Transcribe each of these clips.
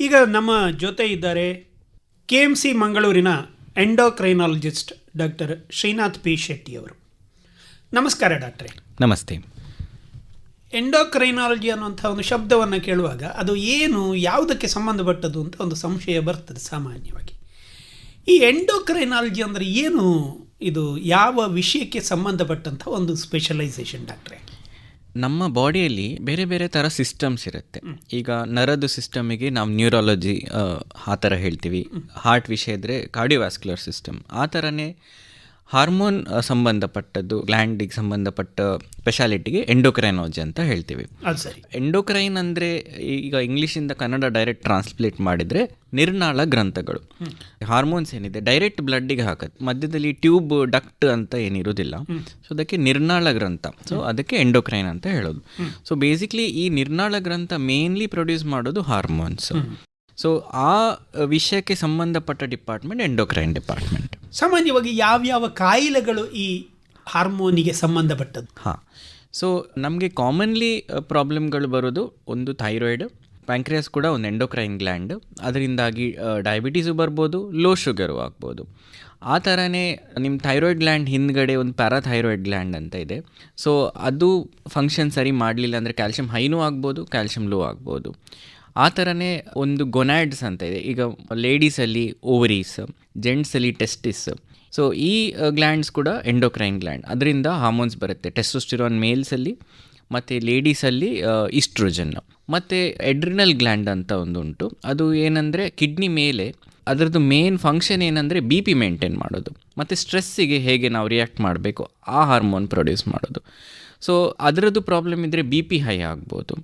ಈಗ ನಮ್ಮ ಜೊತೆ ಇದ್ದಾರೆ ಕೆ ಎಂ ಸಿ ಮಂಗಳೂರಿನ endocrinologist doctor Srinath P Shetty ಅವರು. ನಮಸ್ಕಾರ ಡಾಕ್ಟ್ರೆ. ನಮಸ್ತೆ. ಎಂಡೋಕ್ರೈನಾಲಜಿ ಅನ್ನುವಂಥ ಒಂದು ಶಬ್ದವನ್ನು ಕೇಳುವಾಗ ಅದು ಏನು ಯಾವುದಕ್ಕೆ ಸಂಬಂಧಪಟ್ಟದ್ದು ಅಂತ ಒಂದು ಸಂಶಯ ಬರ್ತದೆ ಸಾಮಾನ್ಯವಾಗಿ. ಈ ಎಂಡೋಕ್ರೈನಾಲಜಿ ಅಂದರೆ ಏನು ಇದು ಯಾವ ವಿಷಯಕ್ಕೆ ಸಂಬಂಧಪಟ್ಟಂಥ ಒಂದು ಸ್ಪೆಷಲೈಸೇಷನ್ ಡಾಕ್ಟ್ರೇ? ನಮ್ಮ ಬಾಡಿಯಲ್ಲಿ ಬೇರೆ ಬೇರೆ ಥರ ಸಿಸ್ಟಮ್ಸ್ ಇರುತ್ತೆ. ಈಗ ನರದು ಸಿಸ್ಟಮಿಗೆ ನಾವು ನ್ಯೂರಾಲಜಿ ಆ ಥರ ಹೇಳ್ತೀವಿ. ಹಾರ್ಟ್ ವಿಷಯ ಇದ್ದರೆ ಕಾರ್ಡಿಯೋವ್ಯಾಸ್ಕ್ಯುಲರ್ ಸಿಸ್ಟಮ್ ಆ ಥರನೇ ಹಾರ್ಮೋನ್ ಸಂಬಂಧಪಟ್ಟದ್ದು ಗ್ಲ್ಯಾಂಡಿಗೆ ಸಂಬಂಧಪಟ್ಟ ಸ್ಪೆಷಾಲಿಟಿಗೆ ಎಂಡೋಕ್ರೈನಾಲಜಿ ಅಂತ ಹೇಳ್ತೀವಿ. ಸರಿ. ಎಂಡೋಕ್ರೈನ್ ಅಂದರೆ ಈಗ ಇಂಗ್ಲೀಷಿಂದ ಕನ್ನಡ ಡೈರೆಕ್ಟ್ ಟ್ರಾನ್ಸ್ಲೇಟ್ ಮಾಡಿದರೆ ನಿರ್ನಾಳ ಗ್ರಂಥಗಳು. ಹಾರ್ಮೋನ್ಸ್ ಏನಿದೆ? ಡೈರೆಕ್ಟ್ ಬ್ಲಡ್ಡಿಗೆ ಹಾಕತ್ತೆ. ಮಧ್ಯದಲ್ಲಿ ಟ್ಯೂಬ್ ಡಕ್ಟ್ ಅಂತ ಏನಿರೋದಿಲ್ಲ ಸೊ ಅದಕ್ಕೆ ನಿರ್ನಾಳ ಗ್ರಂಥ. ಸೊ ಅದಕ್ಕೆ ಎಂಡೋಕ್ರೈನ್ ಅಂತ ಹೇಳೋದು. ಸೊ ಬೇಸಿಕ್ಲಿ ಈ ನಿರ್ನಾಳ ಗ್ರಂಥ ಮೇನ್ಲಿ ಪ್ರೊಡ್ಯೂಸ್ ಮಾಡೋದು ಹಾರ್ಮೋನ್ಸ್. ಸೊ ಆ ವಿಷಯಕ್ಕೆ ಸಂಬಂಧಪಟ್ಟ ಡಿಪಾರ್ಟ್ಮೆಂಟ್ ಎಂಡೋಕ್ರೈನ್ ಡಿಪಾರ್ಟ್ಮೆಂಟ್. ಸಾಮಾನ್ಯವಾಗಿ ಯಾವ್ಯಾವ ಕಾಯಿಲೆಗಳು ಈ ಹಾರ್ಮೋನಿಗೆ ಸಂಬಂಧಪಟ್ಟದ್ದು? ಹಾಂ. ಸೊ ನಮಗೆ ಕಾಮನ್ಲಿ ಪ್ರಾಬ್ಲಮ್ಗಳು ಬರೋದು ಒಂದು ಥೈರಾಯ್ಡ್ ಪ್ಯಾಂಕ್ರಿಯಾಸ್ ಕೂಡ ಒಂದು ಎಂಡೋಕ್ರೈನ್ ಗ್ಲ್ಯಾಂಡ್ ಅದರಿಂದಾಗಿ ಡಯಾಬಿಟೀಸು ಬರ್ಬೋದು ಲೋ ಶುಗರು ಆಗ್ಬೋದು. ಆ ಥರನೇ ನಿಮ್ಮ ಥೈರಾಯ್ಡ್ ಗ್ಲ್ಯಾಂಡ್ ಹಿಂದ್ಗಡೆ ಒಂದು ಪ್ಯಾರಾಥೈರಾಯ್ಡ್ ಗ್ಲ್ಯಾಂಡ್ ಅಂತ ಇದೆ. ಸೊ ಅದು ಫಂಕ್ಷನ್ ಸರಿ ಮಾಡಲಿಲ್ಲ ಅಂದರೆ ಕ್ಯಾಲ್ಶಿಯಂ ಹೈನೂ ಆಗ್ಬೋದು ಕ್ಯಾಲ್ಶಿಯಂ ಲೋ ಆಗ್ಬೋದು. ಆ ಥರನೇ ಒಂದು ಗೊನ್ಯಾಡ್ಸ್ ಅಂತ ಇದೆ. ಈಗ ಲೇಡೀಸಲ್ಲಿ ಓವರೀಸ್ ಜೆಂಟ್ಸಲ್ಲಿ ಟೆಸ್ಟಿಸ್ ಸೊ ಈ ಗ್ಲ್ಯಾಂಡ್ಸ್ ಕೂಡ ಎಂಡೋಕ್ರೈನ್ ಗ್ಲ್ಯಾಂಡ್ ಅದರಿಂದ ಹಾರ್ಮೋನ್ಸ್ ಬರುತ್ತೆ. ಟೆಸ್ಟೋಸ್ಟಿರೋನ್ ಮೇಲ್ಸಲ್ಲಿ ಮತ್ತು ಲೇಡೀಸಲ್ಲಿ ಇಸ್ಟ್ರೋಜನ್ ಮತ್ತು ಎಡ್ರಿನಲ್ ಗ್ಲ್ಯಾಂಡ್ ಅಂತ ಒಂದು ಉಂಟು. ಅದು ಏನಂದರೆ ಕಿಡ್ನಿ ಮೇಲೆ ಅದರದ್ದು ಮೇನ್ ಫಂಕ್ಷನ್ ಏನಂದರೆ ಬಿ ಪಿ ಮೇಂಟೈನ್ ಮಾಡೋದು. ಮತ್ತು ಸ್ಟ್ರೆಸ್ಸಿಗೆ ಹೇಗೆ ನಾವು ರಿಯಾಕ್ಟ್ ಮಾಡಬೇಕು, ಆ ಹಾರ್ಮೋನ್ ಪ್ರೊಡ್ಯೂಸ್ ಮಾಡೋದು. ಸೊ ಅದರದ್ದು ಪ್ರಾಬ್ಲಮ್ ಇದ್ದರೆ ಬಿ ಪಿ ಹೈ ಆಗ್ಬೋದು.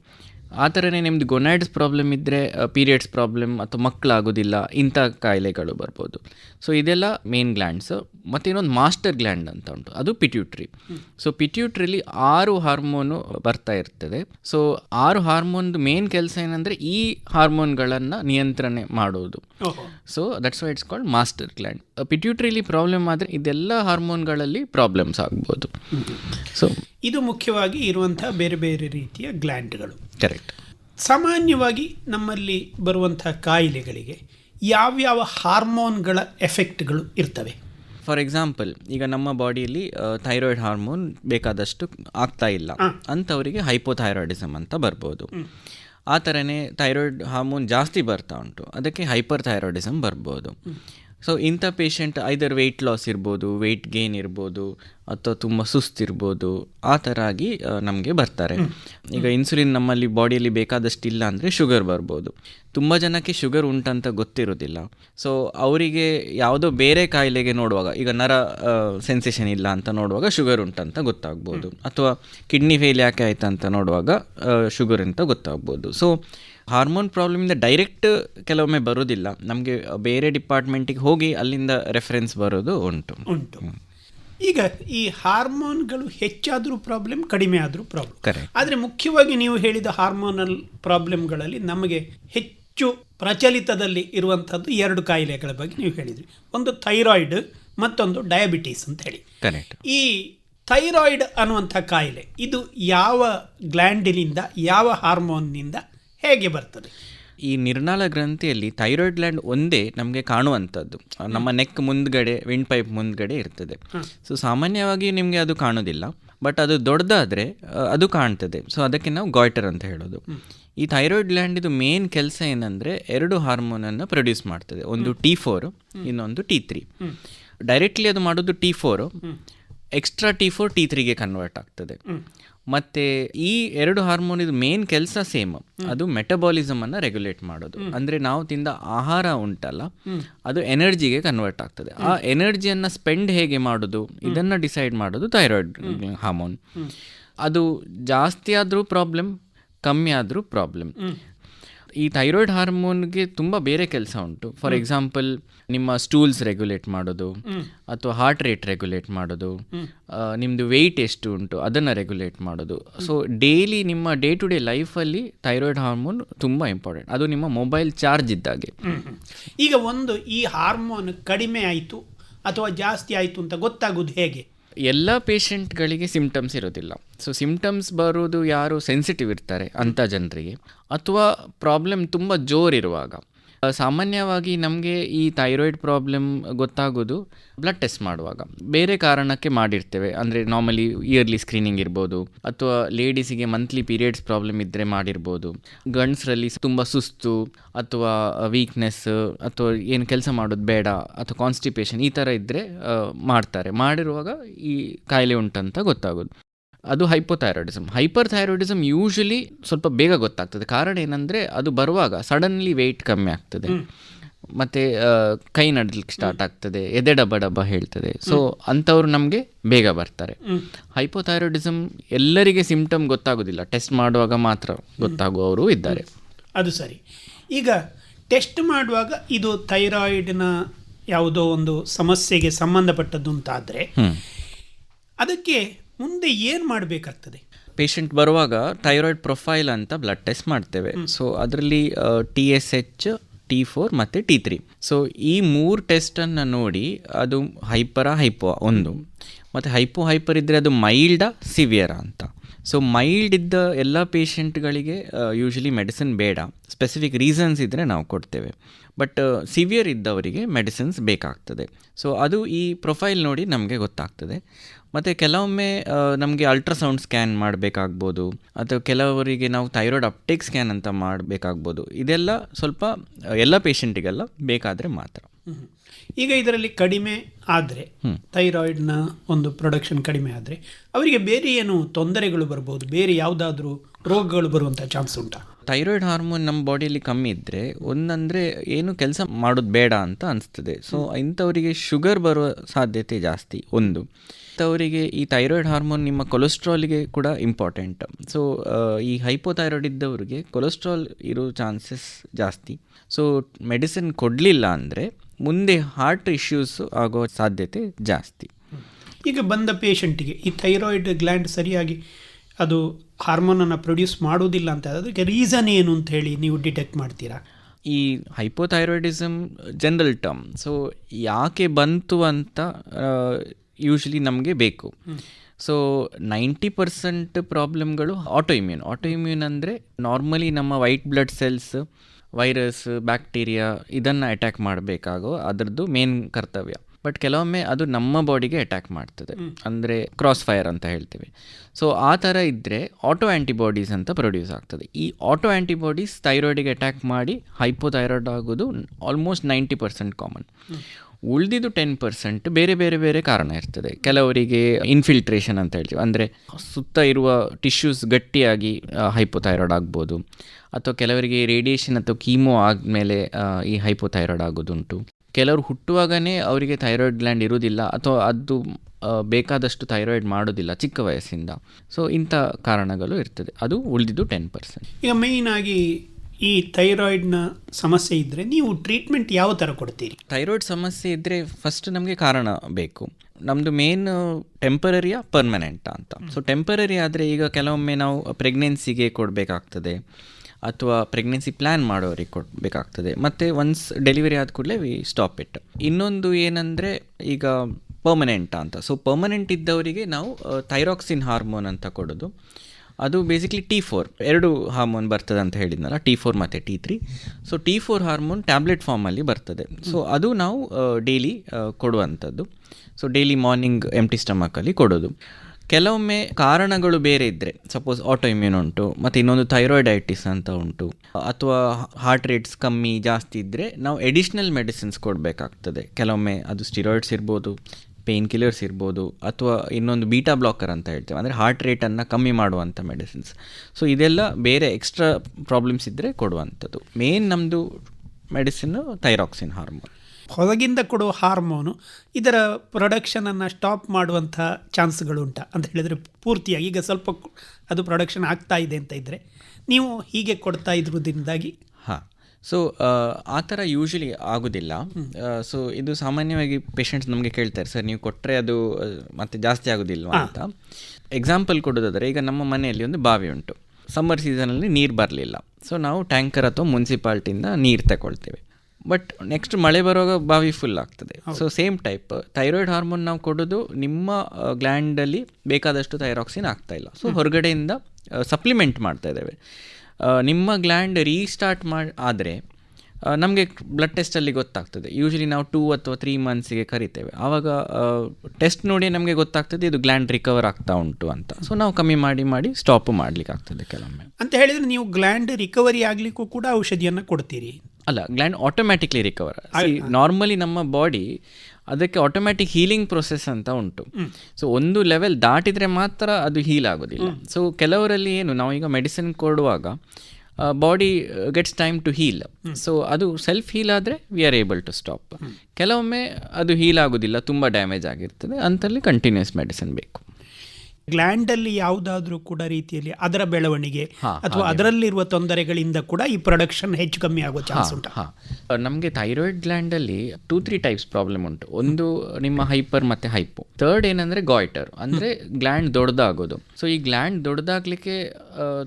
ಆ ಥರನೇ ನಿಮ್ಮದು ಗೊನೈಡ್ಸ್ ಪ್ರಾಬ್ಲಮ್ ಇದ್ದರೆ ಪೀರಿಯಡ್ಸ್ ಪ್ರಾಬ್ಲಮ್ ಅಥವಾ ಮಕ್ಕಳಾಗೋದಿಲ್ಲ ಇಂಥ ಕಾಯಿಲೆಗಳು ಬರ್ಬೋದು. ಸೊ ಇದೆಲ್ಲ ಮೇನ್ ಗ್ಲ್ಯಾಂಡ್ಸ್ ಮತ್ತು ಇನ್ನೊಂದು ಮಾಸ್ಟರ್ ಗ್ಲ್ಯಾಂಡ್ ಅಂತ ಉಂಟು. ಅದು ಪಿಟ್ಯೂಟ್ರಿ ಸೊ ಪಿಟ್ಯೂಟ್ರಿಲಿ ಆರು ಹಾರ್ಮೋನು ಬರ್ತಾ ಇರ್ತದೆ. ಸೊ ಆರು ಹಾರ್ಮೋನ್ದು ಮೇನ್ ಕೆಲಸ ಏನಂದರೆ ಈ ಹಾರ್ಮೋನ್ಗಳನ್ನು ನಿಯಂತ್ರಣೆ ಮಾಡೋದು. So that's why it's called master gland ಪಿಟ್ಯೂಟ್ರಿಲಿ problem ಆದರೆ ಇದೆಲ್ಲ ಹಾರ್ಮೋನ್ಗಳಲ್ಲಿ ಪ್ರಾಬ್ಲಮ್ಸ್ ಆಗ್ಬೋದು. ಸೊ ಇದು ಮುಖ್ಯವಾಗಿ ಇರುವಂತಹ ಬೇರೆ ಬೇರೆ ರೀತಿಯ ಗ್ಲ್ಯಾಂಡ್ಗಳು ಕರೆಕ್ಟ್ ಸಾಮಾನ್ಯವಾಗಿ ನಮ್ಮಲ್ಲಿ ಬರುವಂಥ ಕಾಯಿಲೆಗಳಿಗೆ ಯಾವ್ಯಾವ ಹಾರ್ಮೋನ್ಗಳ ಎಫೆಕ್ಟ್ಗಳು ಇರ್ತವೆ? ಫಾರ್ ಎಕ್ಸಾಂಪಲ್ ಈಗ ನಮ್ಮ ಬಾಡಿಯಲ್ಲಿ ಥೈರಾಯ್ಡ್ ಹಾರ್ಮೋನ್ ಬೇಕಾದಷ್ಟು ಆಗ್ತಾ ಇಲ್ಲ. ಅಂಥವರಿಗೆ ಹೈಪೋಥೈರಾಯ್ಡಿಸಮ್ ಅಂತ ಬರ್ಬೋದು. ಆ ಥರನೇ ಥೈರಾಯ್ಡ್ ಹಾರ್ಮೋನ್ ಜಾಸ್ತಿ ಬರ್ತಾ ಉಂಟು. ಅದಕ್ಕೆ ಹೈಪರ್ ಥೈರಾಯ್ಡಿಸಮ್ ಬರ್ಬೋದು ಸೊ ಇಂಥ ಪೇಷಂಟ್ ಐದರ್ ವೆಯ್ಟ್ ಲಾಸ್ ಇರ್ಬೋದು ವೆಯ್ಟ್ ಗೇನ್ ಇರ್ಬೋದು ಅಥವಾ ತುಂಬ ಸುಸ್ತಿರ್ಬೋದು ಆ ಥರ ಆಗಿ ನಮಗೆ ಬರ್ತಾರೆ. ಈಗ ಇನ್ಸುಲಿನ್ ನಮ್ಮಲ್ಲಿ ಬಾಡಿಯಲ್ಲಿ ಬೇಕಾದಷ್ಟು ಇಲ್ಲ ಅಂದರೆ ಶುಗರ್ ಬರ್ಬೋದು. ತುಂಬ ಜನಕ್ಕೆ ಶುಗರ್ ಉಂಟಂತ ಗೊತ್ತಿರೋದಿಲ್ಲ. ಸೊ ಅವರಿಗೆ ಯಾವುದೋ ಬೇರೆ ಕಾಯಿಲೆಗೆ ನೋಡುವಾಗ ಈಗ ನರ ಸೆನ್ಸೇಷನ್ ಇಲ್ಲ ಅಂತ ನೋಡುವಾಗ ಶುಗರ್ ಉಂಟಂತ ಗೊತ್ತಾಗ್ಬೋದು. ಅಥವಾ ಕಿಡ್ನಿ ಫೇಲ್ ಯಾಕೆ ಆಯ್ತು ಅಂತ ನೋಡುವಾಗ ಶುಗರ್ ಅಂತ ಗೊತ್ತಾಗ್ಬೋದು. ಸೊ ಹಾರ್ಮೋನ್ ಪ್ರಾಬ್ಲಮಿಂದ ಡೈರೆಕ್ಟ್ ಕೆಲವೊಮ್ಮೆ ಬರೋದಿಲ್ಲ ನಮಗೆ ಬೇರೆ ಡಿಪಾರ್ಟ್ಮೆಂಟಿಗೆ ಹೋಗಿ ಅಲ್ಲಿಂದ ರೆಫರೆನ್ಸ್ ಬರೋದು ಉಂಟು. ಉಂಟು. ಈಗ ಈ ಹಾರ್ಮೋನ್ಗಳು ಹೆಚ್ಚಾದರೂ ಪ್ರಾಬ್ಲಮ್ ಕಡಿಮೆ ಆದರೂ ಪ್ರಾಬ್ಲಮ್. ಕರೆಕ್ಟ್ ಆದರೆ ಮುಖ್ಯವಾಗಿ ನೀವು ಹೇಳಿದ ಹಾರ್ಮೋನಲ್ ಪ್ರಾಬ್ಲಮ್ಗಳಲ್ಲಿ ನಮಗೆ ಹೆಚ್ಚು ಪ್ರಚಲಿತದಲ್ಲಿ ಇರುವಂಥದ್ದು ಎರಡು ಕಾಯಿಲೆಗಳ ಬಗ್ಗೆ ನೀವು ಹೇಳಿದ್ರಿ. ಒಂದು ಥೈರಾಯ್ಡ್ ಮತ್ತೊಂದು ಡಯಾಬಿಟೀಸ್ ಅಂತ ಹೇಳಿ. ಕರೆಕ್ಟ್ ಈ ಥೈರಾಯ್ಡ್ ಅನ್ನುವಂಥ ಕಾಯಿಲೆ ಇದು ಯಾವ ಗ್ಲ್ಯಾಂಡಿನಿಂದ ಯಾವ ಹಾರ್ಮೋನ್ನಿಂದ ಹೇಗೆ ಬರ್ತದೆ? ಈ ನಿರ್ನಾಳ ಗ್ರಂಥಿಯಲ್ಲಿ ಥೈರಾಯ್ಡ್ ಲ್ಯಾಂಡ್ ಒಂದೇ ನಮಗೆ ಕಾಣುವಂಥದ್ದು. ನಮ್ಮ ನೆಕ್ ಮುಂದ್ಗಡೆ ವಿಂಡ್ ಪೈಪ್ ಮುಂದ್ಗಡೆ ಇರ್ತದೆ. ಸೊ ಸಾಮಾನ್ಯವಾಗಿ ನಿಮಗೆ ಅದು ಕಾಣೋದಿಲ್ಲ ಬಟ್ ಅದು ದೊಡ್ಡದಾದರೆ ಅದು ಕಾಣ್ತದೆ. ಸೊ ಅದಕ್ಕೆ ನಾವು ಗಾಯ್ಟರ್ ಅಂತ ಹೇಳೋದು. ಈ ಥೈರಾಯ್ಡ್ ಲ್ಯಾಂಡ್ ಇದು ಮೇನ್ ಕೆಲಸ ಏನಂದರೆ ಎರಡು ಹಾರ್ಮೋನನ್ನು ಪ್ರೊಡ್ಯೂಸ್ ಮಾಡ್ತದೆ. ಒಂದು ಟಿ ಫೋರು ಇನ್ನೊಂದು ಟಿ ತ್ರೀ ಡೈರೆಕ್ಟ್ಲಿ ಅದು ಮಾಡೋದು T four extra T four T ತ್ರೀಗೆ convert ಆಗ್ತದೆ. ಮತ್ತೆ ಈ ಎರಡು ಹಾರ್ಮೋನ್ ಇದು ಮೇನ್ ಕೆಲಸ ಸೇಮ್ ಅದು ಮೆಟಬಾಲಿಸಮ್ ಅನ್ನ ರೆಗ್ಯುಲೇಟ್ ಮಾಡೋದು. ಅಂದ್ರೆ ನಾವು ತಿಂದ ಆಹಾರ ಉಂಟಲ್ಲ ಅದು ಎನರ್ಜಿಗೆ ಕನ್ವರ್ಟ್ ಆಗ್ತದೆ. ಆ ಎನರ್ಜಿಯನ್ನ ಸ್ಪೆಂಡ್ ಹೇಗೆ ಮಾಡೋದು? ಇದನ್ನ ಡಿಸೈಡ್ ಮಾಡೋದು ಥೈರಾಯ್ಡ್ ಹಾರ್ಮೋನ್ ಅದು ಜಾಸ್ತಿ ಆದ್ರೂ ಪ್ರಾಬ್ಲಮ್ ಕಮ್ಮಿ ಆದ್ರೂ ಪ್ರಾಬ್ಲಮ್ ಈ ಥೈರಾಯ್ಡ್ ಹಾರ್ಮೋನ್ಗೆ ತುಂಬ ಬೇರೆ ಕೆಲಸ ಉಂಟು. ಫಾರ್ ಎಕ್ಸಾಂಪಲ್ ನಿಮ್ಮ ಸ್ಟೂಲ್ಸ್ ರೆಗ್ಯುಲೇಟ್ ಮಾಡೋದು ಅಥವಾ ಹಾರ್ಟ್ ರೇಟ್ ರೆಗ್ಯುಲೇಟ್ ಮಾಡೋದು ನಿಮ್ಮದು ವೆಯ್ಟ್ ಎಷ್ಟು ಉಂಟು ಅದನ್ನು ರೆಗ್ಯುಲೇಟ್ ಮಾಡೋದು. ಸೊ ಡೈಲಿ ನಿಮ್ಮ ಡೇ ಟು ಡೇ ಲೈಫಲ್ಲಿ ಥೈರಾಯ್ಡ್ ಹಾರ್ಮೋನ್ ತುಂಬ ಇಂಪಾರ್ಟೆಂಟ್ ಅದು ನಿಮ್ಮ ಮೊಬೈಲ್ ಚಾರ್ಜ್ ಇದ್ದಾಗೆ. ಈಗ ಒಂದು ಈ ಹಾರ್ಮೋನ್ ಕಡಿಮೆ ಆಯಿತು ಅಥವಾ ಜಾಸ್ತಿ ಆಯಿತು ಅಂತ ಗೊತ್ತಾಗೋದು ಹೇಗೆ? ಎಲ್ಲ ಪೇಷಂಟ್ಗಳಿಗೆ ಸಿಮ್ಟಮ್ಸ್ ಇರೋದಿಲ್ಲ. ಸೊ ಸಿಮ್ಟಮ್ಸ್ ಬರೋದು ಯಾರು ಸೆನ್ಸಿಟಿವ್ ಇರ್ತಾರೆ ಅಂಥ ಜನರಿಗೆ. ಅಥವಾ ಪ್ರಾಬ್ಲಮ್ ತುಂಬ ಜೋರಿರುವಾಗ. ಸಾಮಾನ್ಯವಾಗಿ ನಮಗೆ ಈ ಥೈರಾಯ್ಡ್ ಪ್ರಾಬ್ಲಮ್ ಗೊತ್ತಾಗೋದು ಬ್ಲಡ್ ಟೆಸ್ಟ್ ಮಾಡುವಾಗ. ಬೇರೆ ಕಾರಣಕ್ಕೆ ಮಾಡಿರ್ತೇವೆ. ಅಂದರೆ ನಾರ್ಮಲಿ ಇಯರ್ಲಿ ಸ್ಕ್ರೀನಿಂಗ್ ಇರ್ಬೋದು, ಅಥವಾ ಲೇಡೀಸಿಗೆ ಮಂತ್ಲಿ ಪೀರಿಯಡ್ಸ್ ಪ್ರಾಬ್ಲಮ್ ಇದ್ದರೆ ಮಾಡಿರ್ಬೋದು. ಗಂಡ್ಸ್ರಲ್ಲಿ ತುಂಬ ಸುಸ್ತು, ಅಥವಾ ವೀಕ್ನೆಸ್ ಅಥವಾ ಏನು ಕೆಲಸ ಮಾಡೋದು ಬೇಡ, ಅಥವಾ ಕಾನ್ಸ್ಟಿಪೇಷನ್ ಈ ಥರ ಇದ್ದರೆ ಮಾಡ್ತಾರೆ. ಮಾಡಿರುವಾಗ ಈ ಕಾಯಿಲೆ ಉಂಟಂತ ಗೊತ್ತಾಗೋದು. ಅದು ಹೈಪೋಥೈರಾಯ್ಡಿಸಮ್ ಹೈಪರ್ ಥೈರಾಯ್ಡಿಸಮ್ ಯೂಶಲಿ ಸ್ವಲ್ಪ ಬೇಗ ಗೊತ್ತಾಗ್ತದೆ. ಕಾರಣ ಏನಂದರೆ ಅದು ಬರುವಾಗ ಸಡನ್ಲಿ ವೆಯ್ಟ್ ಕಮ್ಮಿ ಆಗ್ತದೆ. ಮತ್ತು ಕೈ ನಡಲಿಕ್ಕೆ ಸ್ಟಾರ್ಟ್ ಆಗ್ತದೆ. ಎದೆ ಡಬ್ಬ ಡಬ್ಬ ಹೇಳ್ತದೆ. ಸೊ ಅಂಥವ್ರು ನಮಗೆ ಬೇಗ ಬರ್ತಾರೆ. ಹೈಪೋಥೈರಾಯ್ಡಿಸಮ್ ಎಲ್ಲರಿಗೆ ಸಿಂಪ್ಟಮ್ ಗೊತ್ತಾಗೋದಿಲ್ಲ. ಟೆಸ್ಟ್ ಮಾಡುವಾಗ ಮಾತ್ರ ಗೊತ್ತಾಗುವವರು ಇದ್ದಾರೆ. ಅದು ಸರಿ. ಈಗ ಟೆಸ್ಟ್ ಮಾಡುವಾಗ ಇದು ಥೈರಾಯ್ಡ್ನ ಯಾವುದೋ ಒಂದು ಸಮಸ್ಯೆಗೆ ಸಂಬಂಧಪಟ್ಟದ್ದು ಅಂತಾದರೆ ಅದಕ್ಕೆ ಮುಂದೆ ಏನು ಮಾಡಬೇಕಾಗ್ತದೆ? ಪೇಷಂಟ್ ಬರುವಾಗ ಥೈರಾಯ್ಡ್ ಪ್ರೊಫೈಲ್ ಅಂತ ಬ್ಲಡ್ ಟೆಸ್ಟ್ ಮಾಡ್ತೇವೆ. ಸೊ ಅದರಲ್ಲಿ T S H T four ಮತ್ತು ಟಿ ತ್ರೀ ಸೊ ಈ ಮೂರು ಟೆಸ್ಟನ್ನು ನೋಡಿ ಅದು ಹೈಪರ ಹೈಪೋ ಒಂದು. ಮತ್ತು ಹೈಪೋ ಹೈಪರ್ ಇದ್ದರೆ ಅದು ಮೈಲ್ಡಾ ಸಿವಿಯರಾ ಅಂತ. ಸೊ ಮೈಲ್ಡ್ ಇದ್ದ ಎಲ್ಲ ಪೇಷಂಟ್ಗಳಿಗೆ ಯೂಶಲಿ ಮೆಡಿಸಿನ್ ಬೇಡ. ಸ್ಪೆಸಿಫಿಕ್ ರೀಸನ್ಸ್ ಇದ್ದರೆ ನಾವು ಕೊಡ್ತೇವೆ. ಬಟ್ ಸಿವಿಯರ್ ಇದ್ದವರಿಗೆ ಮೆಡಿಸಿನ್ಸ್ ಬೇಕಾಗ್ತದೆ. ಸೊ ಅದು ಈ ಪ್ರೊಫೈಲ್ ನೋಡಿ ನಮಗೆ ಗೊತ್ತಾಗ್ತದೆ. ಮತ್ತು ಕೆಲವೊಮ್ಮೆ ನಮಗೆ ಅಲ್ಟ್ರಾಸೌಂಡ್ ಸ್ಕ್ಯಾನ್ ಮಾಡಬೇಕಾಗ್ಬೋದು ಅಥವಾ ಕೆಲವರಿಗೆ ನಾವು ಥೈರಾಯ್ಡ್ ಅಪ್ಟೇಕ್ ಸ್ಕ್ಯಾನ್ ಅಂತ ಮಾಡಬೇಕಾಗ್ಬೋದು. ಇದೆಲ್ಲ ಸ್ವಲ್ಪ ಎಲ್ಲ ಪೇಷಂಟಿಗೆಲ್ಲ ಬೇಕಾದರೆ ಮಾತ್ರ. ಈಗ ಇದರಲ್ಲಿ ಕಡಿಮೆ ಆದರೆ ಥೈರಾಯ್ಡ್ನ ಒಂದು ಪ್ರೊಡಕ್ಷನ್ ಕಡಿಮೆ ಆದರೆ ಅವರಿಗೆ ಬೇರೆ ಏನು ತೊಂದರೆಗಳು ಬರ್ಬೋದು? ಬೇರೆ ಯಾವುದಾದ್ರೂ ರೋಗಗಳು ಬರುವಂಥ ಚಾನ್ಸ್ ಉಂಟಾ? ಥೈರಾಯ್ಡ್ ಹಾರ್ಮೋನ್ ನಮ್ಮ ಬಾಡಿಯಲ್ಲಿ ಕಮ್ಮಿ ಇದ್ದರೆ ಒಂದಂದರೆ ಏನು ಕೆಲಸ ಮಾಡೋದು ಬೇಡ ಅಂತ ಅನಿಸ್ತದೆ. ಸೊ ಇಂಥವರಿಗೆ ಶುಗರ್ ಬರುವ ಸಾಧ್ಯತೆ ಜಾಸ್ತಿ ಒಂದು. ಇಂಥವರಿಗೆ ಈ ಥೈರಾಯ್ಡ್ ಹಾರ್ಮೋನ್ ನಿಮ್ಮ ಕೊಲೆಸ್ಟ್ರಾಲ್ಗೆ ಕೂಡ ಇಂಪಾರ್ಟೆಂಟ್. ಸೊ ಈ ಹೈಪೋಥೈರಾಯ್ಡ್ ಇದ್ದವರಿಗೆ ಕೊಲೆಸ್ಟ್ರಾಲ್ ಇರೋ ಚಾನ್ಸಸ್ ಜಾಸ್ತಿ. ಸೊ ಮೆಡಿಸಿನ್ ಕೊಡಲಿಲ್ಲ ಅಂದರೆ ಮುಂದೆ ಹಾರ್ಟ್ ಇಶ್ಯೂಸ್ ಆಗೋ ಸಾಧ್ಯತೆ ಜಾಸ್ತಿ. ಈಗ ಬಂದ ಪೇಷಂಟಿಗೆ ಈ ಥೈರಾಯ್ಡ್ ಗ್ಲ್ಯಾಂಡ್ ಸರಿಯಾಗಿ ಅದು ಹಾರ್ಮೋನನ್ನು ಪ್ರೊಡ್ಯೂಸ್ ಮಾಡೋದಿಲ್ಲ ಅಂತ ಅದಕ್ಕೆ ರೀಸನ್ ಏನು ಅಂತ ಹೇಳಿ ನೀವು ಡಿಟೆಕ್ಟ್ ಮಾಡ್ತೀರಾ? ಈ ಹೈಪೋಥೈರಾಯ್ಡಿಸಮ್ ಜನರಲ್ ಟರ್ಮ್ ಸೊ ಯಾಕೆ ಬಂತು ಅಂತ ಯೂಶ್ವಲಿ ನಮಗೆ ಬೇಕು. ಸೊ ನೈಂಟಿ ಪರ್ಸೆಂಟ್ ಪ್ರಾಬ್ಲಮ್ಗಳು ಆಟೋ ಇಮ್ಯೂನ್ ಆಟೋ ಇಮ್ಯೂನ್ ಅಂದರೆ ನಾರ್ಮಲಿ ನಮ್ಮ white blood cells virus bacteria ಇದನ್ನು ಅಟ್ಯಾಕ್ ಮಾಡಬೇಕಾಗೋ ಅದರದ್ದು ಮೇನ್ ಕರ್ತವ್ಯ. ಬಟ್ ಕೆಲವೊಮ್ಮೆ ಅದು ನಮ್ಮ ಬಾಡಿಗೆ ಅಟ್ಯಾಕ್ ಮಾಡ್ತದೆ. ಅಂದರೆ ಕ್ರಾಸ್ ಫೈರ್ ಅಂತ ಹೇಳ್ತೇವೆ. ಸೊ ಆ ಥರ ಇದ್ದರೆ ಆಟೋ ಆ್ಯಂಟಿಬಾಡೀಸ್ ಅಂತ ಪ್ರೊಡ್ಯೂಸ್ ಆಗ್ತದೆ. ಈ ಆಟೋ ಆ್ಯಂಟಿಬಾಡೀಸ್ ಥೈರಾಯ್ಡಿಗೆ ಅಟ್ಯಾಕ್ ಮಾಡಿ ಹೈಪೋಥೈರಾಯ್ಡ್ ಆಗೋದು ಆಲ್ಮೋಸ್ಟ್ ನೈಂಟಿ ಪರ್ಸೆಂಟ್ ಕಾಮನ್ ಉಳಿದಿದ್ದು ಟೆನ್ ಪರ್ಸೆಂಟ್ ಬೇರೆ ಬೇರೆ ಬೇರೆ ಕಾರಣ ಇರ್ತದೆ. ಕೆಲವರಿಗೆ ಇನ್ಫಿಲ್ಟ್ರೇಷನ್ ಅಂತ ಹೇಳ್ತೀವಿ. ಅಂದರೆ ಸುತ್ತ ಇರುವ ಟಿಶ್ಯೂಸ್ ಗಟ್ಟಿಯಾಗಿ ಹೈಪೋಥೈರಾಯ್ಡ್ ಆಗ್ಬೋದು. ಅಥವಾ ಕೆಲವರಿಗೆ ರೇಡಿಯೇಷನ್ ಅಥವಾ ಕೀಮೋ ಆದಮೇಲೆ ಈ ಹೈಪೋಥೈರಾಯ್ಡ್ ಆಗೋದುಂಟು. ಕೆಲವರು ಹುಟ್ಟುವಾಗನೇ ಅವರಿಗೆ ಥೈರಾಯ್ಡ್ ಗ್ಲ್ಯಾಂಡ್ ಇರುವುದಿಲ್ಲ ಅಥವಾ ಅದು ಬೇಕಾದಷ್ಟು ಥೈರಾಯ್ಡ್ ಮಾಡೋದಿಲ್ಲ ಚಿಕ್ಕ ವಯಸ್ಸಿಂದ. ಸೊ ಇಂಥ ಕಾರಣಗಳು ಇರ್ತದೆ. ಅದು ಉಳಿದಿದ್ದು ಟೆನ್ ಪರ್ಸೆಂಟ್ ಈಗ ಮೇಯ್ನ್ ಆಗಿ ಈ ಥೈರಾಯ್ಡ್ನ ಸಮಸ್ಯೆ ಇದ್ದರೆ ನೀವು ಟ್ರೀಟ್ಮೆಂಟ್ ಯಾವ ಥರ ಕೊಡ್ತೀರಿ? ಥೈರಾಯ್ಡ್ ಸಮಸ್ಯೆ ಇದ್ದರೆ ಫಸ್ಟ್ ನಮಗೆ ಕಾರಣ ಬೇಕು. ನಮ್ಮದು ಮೇನ್ ಟೆಂಪರರಿಯ ಪರ್ಮನೆಂಟ್ ಅಂತ. ಸೊ ಟೆಂಪರರಿ ಆದರೆ ಈಗ ಕೆಲವೊಮ್ಮೆ ನಾವು ಪ್ರೆಗ್ನೆನ್ಸಿಗೆ ಕೊಡಬೇಕಾಗ್ತದೆ. ಅಥವಾ ಪ್ರೆಗ್ನೆನ್ಸಿ ಪ್ಲ್ಯಾನ್ ಮಾಡೋರಿಗೆ ಕೊಡಬೇಕಾಗ್ತದೆ ಮತ್ತು ಒನ್ಸ್ ಡೆಲಿವರಿ ಆದ ಕೂಡಲೇ ವಿ ಸ್ಟಾಪ್ ಇಟ್ ಇನ್ನೊಂದು ಏನಂದರೆ ಈಗ ಪರ್ಮನೆಂಟ್ ಅಂತ. ಸೊ ಪರ್ಮನೆಂಟ್ ಇದ್ದವರಿಗೆ ನಾವು ಥೈರಾಕ್ಸಿನ್ ಹಾರ್ಮೋನ್ ಅಂತ ಕೊಡೋದು. ಅದು ಬೇಸಿಕ್ಲಿ ಟಿ ಫೋರ್ ಎರಡು ಹಾರ್ಮೋನ್ ಬರ್ತದೆ ಅಂತ ಹೇಳಿದ್ನಲ್ಲ ಟಿ ಫೋರ್ ಮತ್ತು T three so T four hormone tablet ಫಾರ್ಮಲ್ಲಿ ಬರ್ತದೆ. ಸೊ ಅದು ನಾವು ಡೈಲಿ ಕೊಡುವಂಥದ್ದು. ಸೊ ಡೈಲಿ ಮಾರ್ನಿಂಗ್ ಎಂಟಿ ಸ್ಟಮಕಲ್ಲಿ ಕೊಡೋದು. ಕೆಲವೊಮ್ಮೆ ಕಾರಣಗಳು ಬೇರೆ ಇದ್ದರೆ ಸಪೋಸ್ ಆಟೋ ಇಮ್ಯೂನ್ ಉಂಟು, ಮತ್ತು ಇನ್ನೊಂದು ಥೈರಾಯ್ಡೈಟಿಸ್ ಅಂತ ಉಂಟು, ಅಥವಾ ಹಾರ್ಟ್ ರೇಟ್ಸ್ ಕಮ್ಮಿ, ಜಾಸ್ತಿ ಇದ್ದರೆ ನಾವು ಎಡಿಷ್ನಲ್ ಮೆಡಿಸಿನ್ಸ್ ಕೊಡಬೇಕಾಗ್ತದೆ. ಕೆಲವೊಮ್ಮೆ ಅದು ಸ್ಟಿರಾಯ್ಡ್ಸ್ ಇರ್ಬೋದು ಪೇನ್ ಕಿಲ್ಲರ್ಸ್ ಇರ್ಬೋದು, ಅಥವಾ ಇನ್ನೊಂದು ಬೀಟಾ ಬ್ಲಾಕರ್ ಅಂತ ಹೇಳ್ತೇವೆ. ಅಂದರೆ ಹಾರ್ಟ್ ರೇಟನ್ನು ಕಮ್ಮಿ ಮಾಡುವಂಥ ಮೆಡಿಸಿನ್ಸ್ ಸೊ ಇದೆಲ್ಲ ಬೇರೆ ಎಕ್ಸ್ಟ್ರಾ ಪ್ರಾಬ್ಲಮ್ಸ್ ಇದ್ದರೆ ಕೊಡುವಂಥದ್ದು. ಮೇನ್ ನಮ್ಮದು ಮೆಡಿಸಿನ್ ಥೈರಾಕ್ಸಿನ್ ಹಾರ್ಮೋನ್ ಹೊರಗಿಂದ ಕೊಡುವ ಹಾರ್ಮೋನು ಇದರ ಪ್ರೊಡಕ್ಷನನ್ನು ಸ್ಟಾಪ್ ಮಾಡುವಂಥ ಚಾನ್ಸ್ಗಳುಂಟ ಉಂಟಾ. ಅಂತ ಹೇಳಿದರೆ ಪೂರ್ತಿಯಾಗಿ ಈಗ ಸ್ವಲ್ಪ ಅದು ಪ್ರೊಡಕ್ಷನ್ ಆಗ್ತಾ ಇದೆ ಅಂತ ಇದ್ದರೆ ನೀವು ಹೀಗೆ ಕೊಡ್ತಾ ಇದ್ರದಿಂದಾಗಿ ಹಾಂ. ಸೊ ಆ ಥರ ಯೂಶಲಿ ಆಗೋದಿಲ್ಲ. ಸೊ ಇದು ಸಾಮಾನ್ಯವಾಗಿ ಪೇಷಂಟ್ಸ್ ನಮಗೆ ಕೇಳ್ತಾರೆ ಸರ್ ನೀವು ಕೊಟ್ಟರೆ ಅದು ಮತ್ತೆ ಜಾಸ್ತಿ ಆಗೋದಿಲ್ಲ ಅಂತ? ಎಕ್ಸಾಂಪಲ್ ಕೊಡೋದಾದರೆ ಈಗ ನಮ್ಮ ಮನೆಯಲ್ಲಿ ಒಂದು ಬಾವಿ ಉಂಟು. ಸಮ್ಮರ್ ಸೀಸನಲ್ಲಿ ನೀರು ಬರಲಿಲ್ಲ. ಸೊ ನಾವು ಟ್ಯಾಂಕರ್ ಅಥವಾ ಮುನ್ಸಿಪಾಲ್ಟಿಯಿಂದ ನೀರು ತಗೊಳ್ತೇವೆ. ಬಟ್ ನೆಕ್ಸ್ಟ್ ಮಳೆ ಬರುವಾಗ ಬಾವಿ ಫುಲ್ ಆಗ್ತದೆ. So same type thyroid hormone ನಾವು ಕೊಡೋದು ನಿಮ್ಮ ಗ್ಲ್ಯಾಂಡಲ್ಲಿ ಬೇಕಾದಷ್ಟು ಥೈರಾಕ್ಸಿನ್ ಆಗ್ತಾ ಇಲ್ಲ. ಸೊ ಹೊರಗಡೆಯಿಂದ ಸಪ್ಲಿಮೆಂಟ್ ಮಾಡ್ತಾ ಇದ್ದೇವೆ. ನಿಮ್ಮ ಗ್ಲ್ಯಾಂಡ್ ರೀಸ್ಟಾರ್ಟ್ ಮಾಡಿ ಆದರೆ ನಮಗೆ ಬ್ಲಡ್ ಟೆಸ್ಟಲ್ಲಿ ಗೊತ್ತಾಗ್ತದೆ. ಯೂಶಲಿ ನಾವು ಟೂ ಅಥವಾ ತ್ರೀ ಮಂತ್ಸಿಗೆ ಕರಿತೇವೆ. ಆವಾಗ ಟೆಸ್ಟ್ ನೋಡಿ ನಮಗೆ ಗೊತ್ತಾಗ್ತದೆ ಇದು ಗ್ಲ್ಯಾಂಡ್ ರಿಕವರ್ ಆಗ್ತಾ ಉಂಟು ಅಂತ. ಸೊ ನಾವು ಕಮ್ಮಿ ಮಾಡಿ ಮಾಡಿ ಸ್ಟಾಪ್ ಮಾಡ್ಲಿಕ್ಕೆ ಆಗ್ತದೆ ಕೆಲವೊಮ್ಮೆ. ಅಂತ ಹೇಳಿದರೆ ನೀವು ಗ್ಲ್ಯಾಂಡ್ ರಿಕವರಿ ಆಗಲಿಕ್ಕೂ ಕೂಡ ಔಷಧಿಯನ್ನು ಕೊಡ್ತೀರಿ. ಅಲ್ಲ ಗ್ಲ್ಯಾಂಡ್ ಆಟೋಮ್ಯಾಟಿಕ್ಲಿ ರಿಕವರ್ ನಾರ್ಮಲಿ ನಮ್ಮ ಬಾಡಿ ಅದಕ್ಕೆ ಆಟೋಮ್ಯಾಟಿಕ್ ಹೀಲಿಂಗ್ ಪ್ರೊಸೆಸ್ ಅಂತ ಉಂಟು. ಸೊ ಒಂದು ಲೆವೆಲ್ ದಾಟಿದ್ರೆ ಮಾತ್ರ ಅದು ಹೀಲ್ ಆಗೋದಿಲ್ಲ. ಸೊ ಕೆಲವರಲ್ಲಿ ಏನು ನಾವು ಈಗ ಮೆಡಿಸಿನ್ ಕೊಡುವಾಗ body gets time to heal so ಅದು ಸೆಲ್ಫ್ ಹೀಲ್ ಆದರೆ we are able to stop ಕೆಲವೊಮ್ಮೆ ಅದು ಹೀಲ್ ಆಗೋದಿಲ್ಲ ತುಂಬ ಡ್ಯಾಮೇಜ್ ಆಗಿರ್ತದೆ ಅಂತಲ್ಲಿ ಕಂಟಿನ್ಯೂಸ್ ಮೆಡಿಸಿನ್ ಬೇಕು. ಗ್ಲ್ಯಾಂಡಲ್ಲಿ ಯಾವುದಾದ್ರೂ ಕೂಡ ರೀತಿಯಲ್ಲಿ ಅದರ ಬೆಳವಣಿಗೆ ಅಥವಾ ಅದರಲ್ಲಿರುವ ತೊಂದರೆಗಳಿಂದ ಕೂಡ ಈ ಪ್ರೊಡಕ್ಷನ್ ಹೆಚ್ಚು ಕಮ್ಮಿ ಆಗೋ ಚಾನ್ಸ್ ಉಂಟು. ನಮಗೆ ಥೈರಾಯ್ಡ್ ಗ್ಲ್ಯಾಂಡಲ್ಲಿ ಟೂ ತ್ರೀ ಟೈಪ್ಸ್ ಪ್ರಾಬ್ಲಮ್ ಉಂಟು. ಒಂದು ನಿಮ್ಮ ಹೈಪರ್ ಮತ್ತೆ ಹೈಪೋ ಥರ್ಡ್ ಏನಂದ್ರೆ ಗಾಯ್ಟರ್ ಅಂದ್ರೆ ಗ್ಲ್ಯಾಂಡ್ ದೊಡ್ಡದಾಗೋದು. ಸೊ ಈ ಗ್ಲ್ಯಾಂಡ್ ದೊಡ್ಡದಾಗ್ಲಿಕ್ಕೆ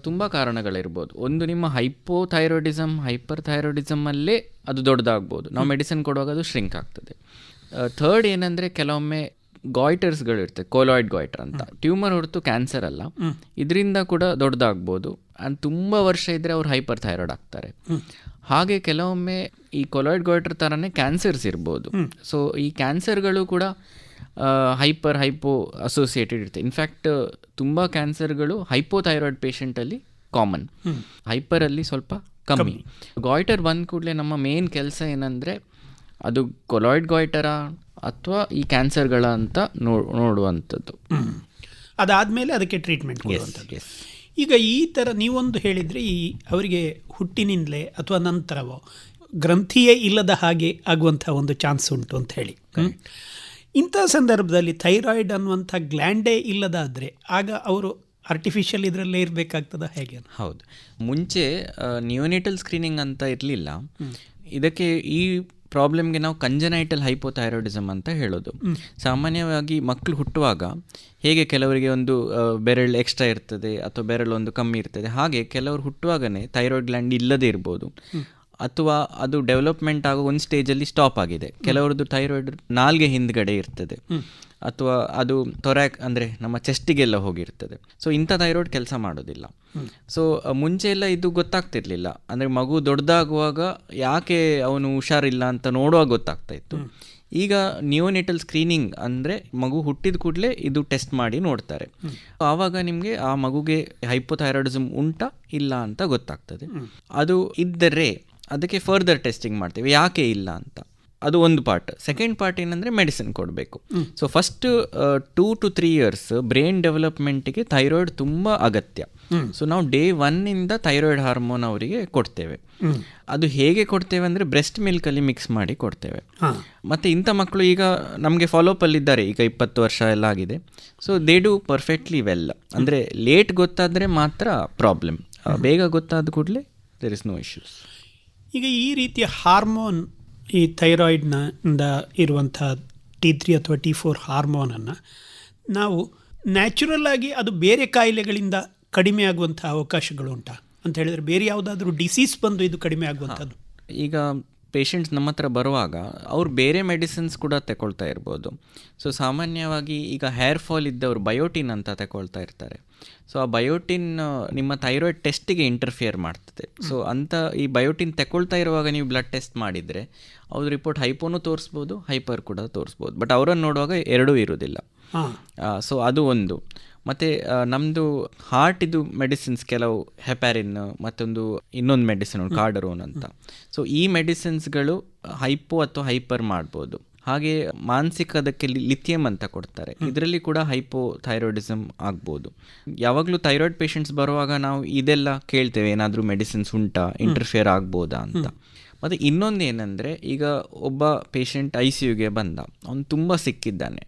ತುಂಬಾ ಕಾರಣಗಳಿರ್ಬೋದು. ಒಂದು ನಿಮ್ಮ ಹೈಪೋ ಥೈರಾಯ್ಡಿಸಮ್ ಹೈಪರ್ ಥೈರಾಯ್ಡಿಸಮಲ್ಲೇ ಅದು ದೊಡ್ಡದಾಗ್ಬೋದು. ನಾವು ಮೆಡಿಸಿನ್ ಕೊಡುವಾಗ ಅದು ಶ್ರಿಂಕ್ ಆಗ್ತದೆ. ಥರ್ಡ್ ಏನಂದರೆ ಕೆಲವೊಮ್ಮೆ ಗಾಯ್ಟರ್ಸ್ಗಳು ಇರುತ್ತೆ ಕೋಲಾಯ್ಡ್ ಗಾಯ್ಟರ್ ಅಂತ. ಟ್ಯೂಮರ್ ಹೊರತು ಕ್ಯಾನ್ಸರ್ ಅಲ್ಲ. ಇದರಿಂದ ಕೂಡ ದೊಡ್ಡದಾಗ್ಬೋದು. ಆ್ಯಂಡ್ ತುಂಬ ವರ್ಷ ಇದ್ದರೆ ಅವ್ರು ಹೈಪರ್ ಥೈರಾಯ್ಡ್ ಆಗ್ತಾರೆ. ಹಾಗೆ ಕೆಲವೊಮ್ಮೆ ಈ ಕೊಲಾಯ್ಡ್ ಗಾಯ್ಟರ್ ಥರನೇ ಕ್ಯಾನ್ಸರ್ಸ್ ಇರ್ಬೋದು. ಸೊ ಈ ಕ್ಯಾನ್ಸರ್ಗಳು ಕೂಡ ಹೈಪರ್ ಹೈಪೋ ಅಸೋಸಿಯೇಟೆಡ್ ಇರುತ್ತೆ. ಇನ್ಫ್ಯಾಕ್ಟ್ ತುಂಬ ಕ್ಯಾನ್ಸರ್ಗಳು ಹೈಪೋಥೈರಾಯ್ಡ್ ಪೇಷಂಟಲ್ಲಿ ಕಾಮನ್. ಹೈಪರಲ್ಲಿ ಸ್ವಲ್ಪ ಕಮ್ಮಿ. ಗಾಯ್ಟರ್ ಬಂದ ಕೂಡಲೇ ನಮ್ಮ ಮೇನ್ ಕೆಲಸ ಏನಂದರೆ ಅದು ಕೊಲಾಯ್ಡ್ ಗಾಯ್ಟರಾ ಅಥವಾ ಈ ಕ್ಯಾನ್ಸರ್ಗಳ ಅಂತ ನೋ ನೋಡುವಂಥದ್ದು. ಅದಾದಮೇಲೆ ಅದಕ್ಕೆ ಟ್ರೀಟ್ಮೆಂಟ್ ಕೊಡುವಂಥದ್ದು. ಈಗ ಈ ಥರ ನೀವೊಂದು ಹೇಳಿದರೆ ಈ ಅವರಿಗೆ ಹುಟ್ಟಿನಿಂದಲೇ ಅಥವಾ ನಂತರವೋ ಗ್ರಂಥಿಯೇ ಇಲ್ಲದ ಹಾಗೆ ಆಗುವಂಥ ಒಂದು ಚಾನ್ಸ್ ಉಂಟು ಅಂತ ಹೇಳಿ? ಇಂಥ ಸಂದರ್ಭದಲ್ಲಿ ಥೈರಾಯ್ಡ್ ಅನ್ನುವಂಥ ಗ್ಲ್ಯಾಂಡೇ ಇಲ್ಲದಾದರೆ ಆಗ ಅವರು ಆರ್ಟಿಫಿಷಿಯಲ್ ಇದರಲ್ಲೇ ಇರಬೇಕಾಗ್ತದ ಹೇಗೆ ಹೌದು. ಮುಂಚೆ ನ್ಯೂನಿಟಲ್ ಸ್ಕ್ರೀನಿಂಗ್ ಅಂತ ಇರಲಿಲ್ಲ. ಇದಕ್ಕೆ ಈ ಪ್ರಾಬ್ಲಮ್ಗೆ ನಾವು ಕಂಜನೈಟಲ್ ಹೈಪೋಥೈರಾಯ್ಡಿಸಮ್ ಅಂತ ಹೇಳೋದು. ಸಾಮಾನ್ಯವಾಗಿ ಮಕ್ಕಳು ಹುಟ್ಟುವಾಗ ಹೇಗೆ ಕೆಲವರಿಗೆ ಒಂದು ಬೆರಳು ಎಕ್ಸ್ಟ್ರಾ ಇರ್ತದೆ ಅಥವಾ ಬೆರಳು ಒಂದು ಕಮ್ಮಿ ಇರ್ತದೆ ಹಾಗೆ ಕೆಲವರು ಹುಟ್ಟುವಾಗನೇ ಥೈರಾಯ್ಡ್ ಗ್ಲ್ಯಾಂಡ್ ಇಲ್ಲದೇ ಇರ್ಬೋದು. ಅಥವಾ ಅದು ಡೆವಲಪ್ಮೆಂಟ್ ಆಗೋ ಒಂದು ಸ್ಟೇಜಲ್ಲಿ ಸ್ಟಾಪ್ ಆಗಿದೆ. ಕೆಲವರದ್ದು ಥೈರಾಯ್ಡ್ ನಾಲ್ಗೆ ಹಿಂದ್ಗಡೆ ಇರ್ತದೆ. ಅಥವಾ ಅದು ತೊರ್ಯಾಕ್ ಅಂದರೆ ನಮ್ಮ ಚೆಸ್ಟಿಗೆಲ್ಲ ಹೋಗಿರ್ತದೆ. ಸೊ ಇಂಥ ಥೈರಾಯ್ಡ್ ಕೆಲಸ ಮಾಡೋದಿಲ್ಲ. ಸೊ ಮುಂಚೆ ಎಲ್ಲ ಇದು ಗೊತ್ತಾಗ್ತಿರ್ಲಿಲ್ಲ. ಅಂದರೆ ಮಗು ದೊಡ್ಡದಾಗುವಾಗ ಯಾಕೆ ಅವನು ಹುಷಾರಿಲ್ಲ ಅಂತ ನೋಡುವಾಗ ಗೊತ್ತಾಗ್ತಾ ಇತ್ತು. ಈಗ ನಿಯೋನೆಟಲ್ ಸ್ಕ್ರೀನಿಂಗ್ ಅಂದರೆ ಮಗು ಹುಟ್ಟಿದ ಕೂಡಲೇ ಇದು ಟೆಸ್ಟ್ ಮಾಡಿ ನೋಡ್ತಾರೆ. ಆವಾಗ ನಿಮಗೆ ಆ ಮಗುಗೆ ಹೈಪೋಥೈರಾಯ್ಡಿಸಮ್ ಉಂಟಾ ಇಲ್ಲ ಅಂತ ಗೊತ್ತಾಗ್ತದೆ. ಅದು ಇದ್ದರೆ ಅದಕ್ಕೆ ಫರ್ದರ್ ಟೆಸ್ಟಿಂಗ್ ಮಾಡ್ತೇವೆ. ಯಾಕೆ ಇಲ್ಲ ಅಂತ. ಅದು ಒಂದು ಪಾರ್ಟ್ ಸೆಕೆಂಡ್ ಪಾರ್ಟ್ ಏನಂದರೆ ಮೆಡಿಸಿನ್ ಕೊಡಬೇಕು. So first two to three years brain ಡೆವಲಪ್ಮೆಂಟಿಗೆ thyroid ತುಂಬ ಅಗತ್ಯ. ಸೊ ನಾವು ಡೇ ಒನ್ನಿಂದ ಥೈರಾಯ್ಡ್ ಹಾರ್ಮೋನ್ ಅವರಿಗೆ ಕೊಡ್ತೇವೆ. ಅದು ಹೇಗೆ ಕೊಡ್ತೇವೆ ಅಂದರೆ ಬ್ರೆಸ್ಟ್ ಮಿಲ್ಕಲ್ಲಿ ಮಿಕ್ಸ್ ಮಾಡಿ ಕೊಡ್ತೇವೆ. ಮತ್ತೆ ಇಂಥ ಮಕ್ಕಳು ಈಗ ನಮಗೆ ಫಾಲೋಅಪ್ಪಲ್ಲಿದ್ದಾರೆ ಈಗ ಇಪ್ಪತ್ತು ವರ್ಷ ಎಲ್ಲ ಆಗಿದೆ. So they do perfectly well ಅಂದರೆ ಲೇಟ್ ಗೊತ್ತಾದರೆ ಮಾತ್ರ ಪ್ರಾಬ್ಲಮ್ ಬೇಗ ಗೊತ್ತಾದ ಕೂಡಲೇ ದೇರ್ ಇಸ್ ನೋ ಇಶ್ಯೂಸ್ ಈಗ ಈ ರೀತಿಯ ಹಾರ್ಮೋನ್ ಈ ಥೈರಾಯ್ಡ್ನ ಇಂದ ಇರುವಂಥ ಟಿ ತ್ರೀ ಅಥವಾ ಟಿ ಫೋರ್ ಹಾರ್ಮೋನನ್ನು ನಾವು ನ್ಯಾಚುರಲ್ ಆಗಿ ಅದು ಬೇರೆ ಕಾಯಿಲೆಗಳಿಂದ ಕಡಿಮೆ ಆಗುವಂಥ ಅವಕಾಶಗಳು ಉಂಟಾ. ಅಂತ ಹೇಳಿದರೆ ಬೇರೆ ಯಾವುದಾದ್ರೂ ಡಿಸೀಸ್ ಬಂದು ಇದು ಕಡಿಮೆ ಆಗುವಂಥದ್ದು. ಈಗ ಪೇಷಂಟ್ಸ್ ನಮ್ಮ ಹತ್ರ ಬರುವಾಗ ಅವ್ರು ಬೇರೆ ಮೆಡಿಸಿನ್ಸ್ ಕೂಡ ತಗೊಳ್ತಾ ಇರ್ಬೋದು. ಸೊ ಸಾಮಾನ್ಯವಾಗಿ ಈಗ ಹೇರ್ ಫಾಲ್ ಇದ್ದವರು ಬಯೋಟಿನ್ ಅಂತ ತಗೊಳ್ತಾ ಇರ್ತಾರೆ. ಸೊ ಆ ಬಯೋಟಿನ್ ನಿಮ್ಮ ಥೈರಾಯ್ಡ್ ಟೆಸ್ಟಿಗೆ ಇಂಟರ್ಫಿಯರ್ ಮಾಡ್ತದೆ. ಸೊ ಅಂತ ಈ ಬಯೋಟಿನ್ ತಗೊಳ್ತಾ ಇರುವಾಗ ನೀವು ಬ್ಲಡ್ ಟೆಸ್ಟ್ ಮಾಡಿದರೆ ಅವ್ರ ರಿಪೋರ್ಟ್ ಹೈಪೋನು ತೋರಿಸ್ಬೋದು ಹೈಪರ್ ಕೂಡ ತೋರಿಸ್ಬೋದು. ಬಟ್ ಅವರನ್ನು ನೋಡುವಾಗ ಎರಡೂ ಇರೋದಿಲ್ಲ ಸೊ ಅದು ಒಂದು. ಮತ್ತು ನಮ್ಮದು ಹಾರ್ಟ್ ಇದು ಮೆಡಿಸಿನ್ಸ್ ಕೆಲವು ಹೆಪ್ಯಾರಿನ್ ಮತ್ತೊಂದು ಇನ್ನೊಂದು ಮೆಡಿಸಿನ್ ಕಾರ್ಡರೋನ್ ಅಂತ. ಸೊ ಈ ಮೆಡಿಸಿನ್ಸ್ಗಳು ಹೈಪೋ ಅಥವಾ ಹೈಪರ್ ಮಾಡ್ಬೋದು. ಹಾಗೆ ಮಾನಸಿಕ ಅದಕ್ಕೆ ಲಿಥಿಯಂ ಅಂತ ಕೊಡ್ತಾರೆ. ಇದರಲ್ಲಿ ಕೂಡ ಹೈಪೋ ಥೈರಾಯ್ಡಿಸಮ್ ಆಗ್ಬೋದು. ಯಾವಾಗಲೂ ಥೈರಾಯ್ಡ್ ಪೇಷಂಟ್ಸ್ ಬರುವಾಗ ನಾವು ಇದೆಲ್ಲ ಕೇಳ್ತೇವೆ ಏನಾದರೂ ಮೆಡಿಸಿನ್ಸ್ ಉಂಟಾ ಇಂಟರ್ಫಿಯರ್ ಆಗ್ಬೋದಾ ಅಂತ. ಮತ್ತು ಇನ್ನೊಂದು ಏನಂದರೆ ಈಗ ಒಬ್ಬ ಪೇಷಂಟ್ ಐ ಸಿ ಯುಗೆ ಬಂದ ಅವನು ತುಂಬ ಸಿಕ್ಕಿದ್ದಾನೆ.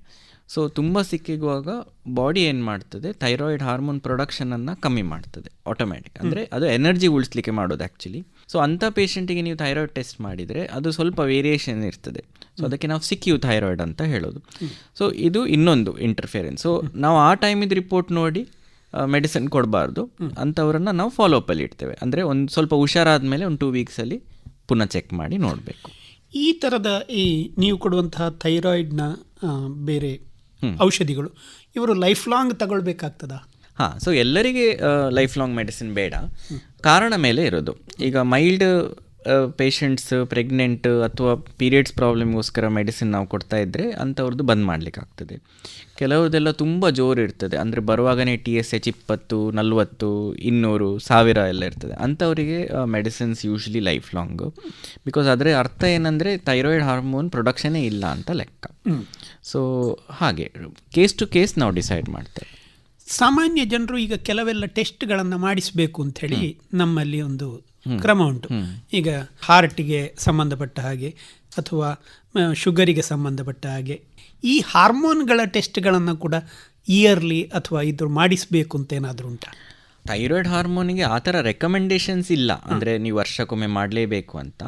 ಸೊ ತುಂಬ ಸಿಕ್ಕಿಗುವಾಗ ಬಾಡಿ ಏನು ಮಾಡ್ತದೆ ಥೈರಾಯ್ಡ್ ಹಾರ್ಮೋನ್ ಪ್ರೊಡಕ್ಷನನ್ನು ಕಮ್ಮಿ ಮಾಡ್ತದೆ ಆಟೋಮ್ಯಾಟಿಕ್ ಅಂದರೆ ಅದು ಎನರ್ಜಿ ಉಳಿಸ್ಲಿಕ್ಕೆ ಮಾಡೋದು ಆ್ಯಕ್ಚುಲಿ ಸೊ ಅಂಥ ಪೇಷಂಟಿಗೆ ನೀವು ಥೈರಾಯ್ಡ್ ಟೆಸ್ಟ್ ಮಾಡಿದರೆ ಅದು ಸ್ವಲ್ಪ ವೇರಿಯೇಷನ್ ಇರ್ತದೆ. ಸೊ ಅದಕ್ಕೆ ನಾವು ಸಿಕ್ಕಿಯು ಥೈರಾಯ್ಡ್ ಅಂತ ಹೇಳೋದು. ಸೊ ಇದು ಇನ್ನೊಂದು ಇಂಟರ್ಫಿಯರೆನ್ಸ್ ಸೊ ನಾವು ಆ ಟೈಮಿದ ರಿಪೋರ್ಟ್ ನೋಡಿ ಮೆಡಿಸಿನ್ ಕೊಡಬಾರ್ದು. ಅಂಥವ್ರನ್ನ ನಾವು ಫಾಲೋ ಅಪ್ಪಲ್ಲಿ ಇಡ್ತೇವೆ. ಅಂದರೆ ಒಂದು ಸ್ವಲ್ಪ ಹುಷಾರಾದ ಮೇಲೆ ಒಂದು ಟೂ ವೀಕ್ಸಲ್ಲಿ ಪುನಃ ಚೆಕ್ ಮಾಡಿ ನೋಡಬೇಕು. ಈ ಥರದ ಈ ನೀವು ಕೊಡುವಂತಹ ಥೈರಾಯ್ಡ್ನ ಬೇರೆ ಔಷಧಿಗಳು ಇವರು ಲೈಫ್ ಲಾಂಗ್ ತಗೊಳ್ಬೇಕಾಗ್ತದ? ಹಾಂ ಸೊ ಎಲ್ಲರಿಗೆ ಲೈಫ್ ಲಾಂಗ್ ಮೆಡಿಸಿನ್ ಬೇಡ. ಕಾರಣ ಮೇಲೆ ಇರೋದು. ಈಗ ಮೈಲ್ಡ್ ಪೇಷಂಟ್ಸ್ ಪ್ರೆಗ್ನೆಂಟ್ ಅಥವಾ ಪೀರಿಯಡ್ಸ್ ಪ್ರಾಬ್ಲಮ್ಗೋಸ್ಕರ ಮೆಡಿಸಿನ್ ನಾವು ಕೊಡ್ತಾ ಇದ್ದರೆ ಅಂಥವ್ರದ್ದು ಬಂದ್ ಮಾಡಲಿಕ್ಕೆ ಆಗ್ತದೆ. ಕೆಲವುದೆಲ್ಲ ತುಂಬ ಜೋರು ಇರ್ತದೆ. ಅಂದರೆ ಬರುವಾಗನೇ ಟಿ ಎಸ್ ಎಚ್ ಇಪ್ಪತ್ತು ನಲ್ವತ್ತು ಇನ್ನೂರು ಸಾವಿರ ಎಲ್ಲ ಇರ್ತದೆ. ಅಂಥವರಿಗೆ medicines usually life long because ಅದರ ಅರ್ಥ ಏನಂದರೆ ಥೈರಾಯ್ಡ್ ಹಾರ್ಮೋನ್ ಪ್ರೊಡಕ್ಷನೇ ಇಲ್ಲ ಅಂತ ಲೆಕ್ಕ. ಸೊ ಹಾಗೆ ಕೇಸ್ ಟು ಕೇಸ್ ನಾವು ಡಿಸೈಡ್ ಮಾಡ್ತೇವೆ. ಸಾಮಾನ್ಯ ಜನರು ಈಗ ಕೆಲವೆಲ್ಲ ಟೆಸ್ಟ್ಗಳನ್ನು ಮಾಡಿಸಬೇಕು ಅಂತ ಹೇಳಿ ನಮ್ಮಲ್ಲಿ ಒಂದು ಕ್ರಮ ಉಂಟು. ಈಗ ಹಾರ್ಟಿಗೆ ಸಂಬಂಧಪಟ್ಟ ಹಾಗೆ ಅಥವಾ ಶುಗರಿಗೆ ಸಂಬಂಧಪಟ್ಟ ಹಾಗೆ ಈ ಹಾರ್ಮೋನ್ಗಳ ಟೆಸ್ಟ್ಗಳನ್ನು ಕೂಡ ಇಯರ್ಲಿ ಅಥವಾ ಇದು ಮಾಡಿಸಬೇಕು ಅಂತ ಏನಾದರೂ ಉಂಟಾ? ಥೈರಾಯ್ಡ್ ಹಾರ್ಮೋನಿಗೆ ಆ ಥರ ರೆಕಮೆಂಡೇಷನ್ಸ್ ಇಲ್ಲ. ಅಂದರೆ ನೀವು ವರ್ಷಕ್ಕೊಮ್ಮೆ ಮಾಡಲೇಬೇಕು ಅಂತ.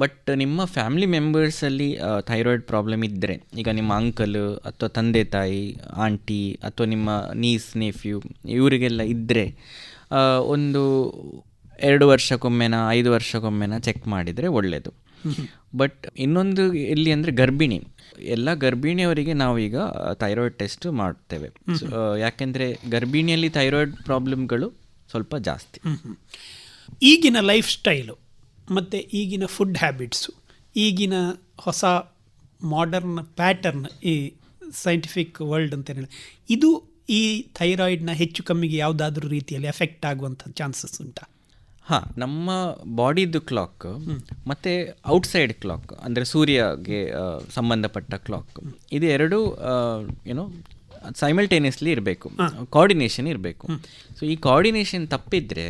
ಬಟ್ ನಿಮ್ಮ ಫ್ಯಾಮಿಲಿ ಮೆಂಬರ್ಸಲ್ಲಿ ಥೈರಾಯ್ಡ್ ಪ್ರಾಬ್ಲಮ್ ಇದ್ದರೆ ಈಗ ನಿಮ್ಮ ಅಂಕಲ್ ಅಥವಾ ತಂದೆ ತಾಯಿ ಆಂಟಿ ಅಥವಾ ನಿಮ್ಮ ನೀಸ್ ನೇಫ್ಯೂ ಇವರಿಗೆಲ್ಲ ಇದ್ದರೆ ಒಂದು ಎರಡು ವರ್ಷಕ್ಕೊಮ್ಮೆನ, ಐದು ವರ್ಷಕ್ಕೊಮ್ಮೆನ ಚೆಕ್ ಮಾಡಿದರೆ ಒಳ್ಳೆಯದು ಬಟ್ ಇನ್ನೊಂದು ಎಲ್ಲಿ ಅಂದರೆ ಗರ್ಭಿಣಿ. ಎಲ್ಲ ಗರ್ಭಿಣಿಯವರಿಗೆ ನಾವೀಗ ಥೈರಾಯ್ಡ್ ಟೆಸ್ಟ್ ಮಾಡ್ತೇವೆ. ಯಾಕೆಂದರೆ ಗರ್ಭಿಣಿಯಲ್ಲಿ ಥೈರಾಯ್ಡ್ ಪ್ರಾಬ್ಲಮ್ಗಳು ಸ್ವಲ್ಪ ಜಾಸ್ತಿ. ಈಗಿನ ಲೈಫ್ ಸ್ಟೈಲು ಮತ್ತು ಈಗಿನ ಫುಡ್ ಹ್ಯಾಬಿಟ್ಸು ಈಗಿನ ಹೊಸ ಮಾಡರ್ನ್ ಪ್ಯಾಟರ್ನ್ ಈ ಸೈಂಟಿಫಿಕ್ ವರ್ಲ್ಡ್ ಅಂತ ಹೇಳಿ ಇದು ಈ ಥೈರಾಯ್ಡ್ನ ಹೆಚ್ಚು ಕಮ್ಮಿಗೆ ಯಾವುದಾದ್ರೂ ರೀತಿಯಲ್ಲಿ ಎಫೆಕ್ಟ್ ಆಗುವಂಥ ಚಾನ್ಸಸ್ ಉಂಟಾ? ಹಾಂ ನಮ್ಮ ಬಾಡಿದು ಕ್ಲಾಕ್ ಮತ್ತು ಔಟ್ಸೈಡ್ ಕ್ಲಾಕ್ ಅಂದರೆ ಸೂರ್ಯಗೆ ಸಂಬಂಧಪಟ್ಟ ಕ್ಲಾಕ್ ಇದು ಎರಡು ಏನೋ ಸೈಮಲ್ಟೇನಿಯಸ್ಲಿ ಇರಬೇಕು. ಕೋಆರ್ಡಿನೇಷನ್ ಇರಬೇಕು. ಸೊ ಈ ಕೋಆರ್ಡಿನೇಷನ್ ತಪ್ಪಿದ್ರೆ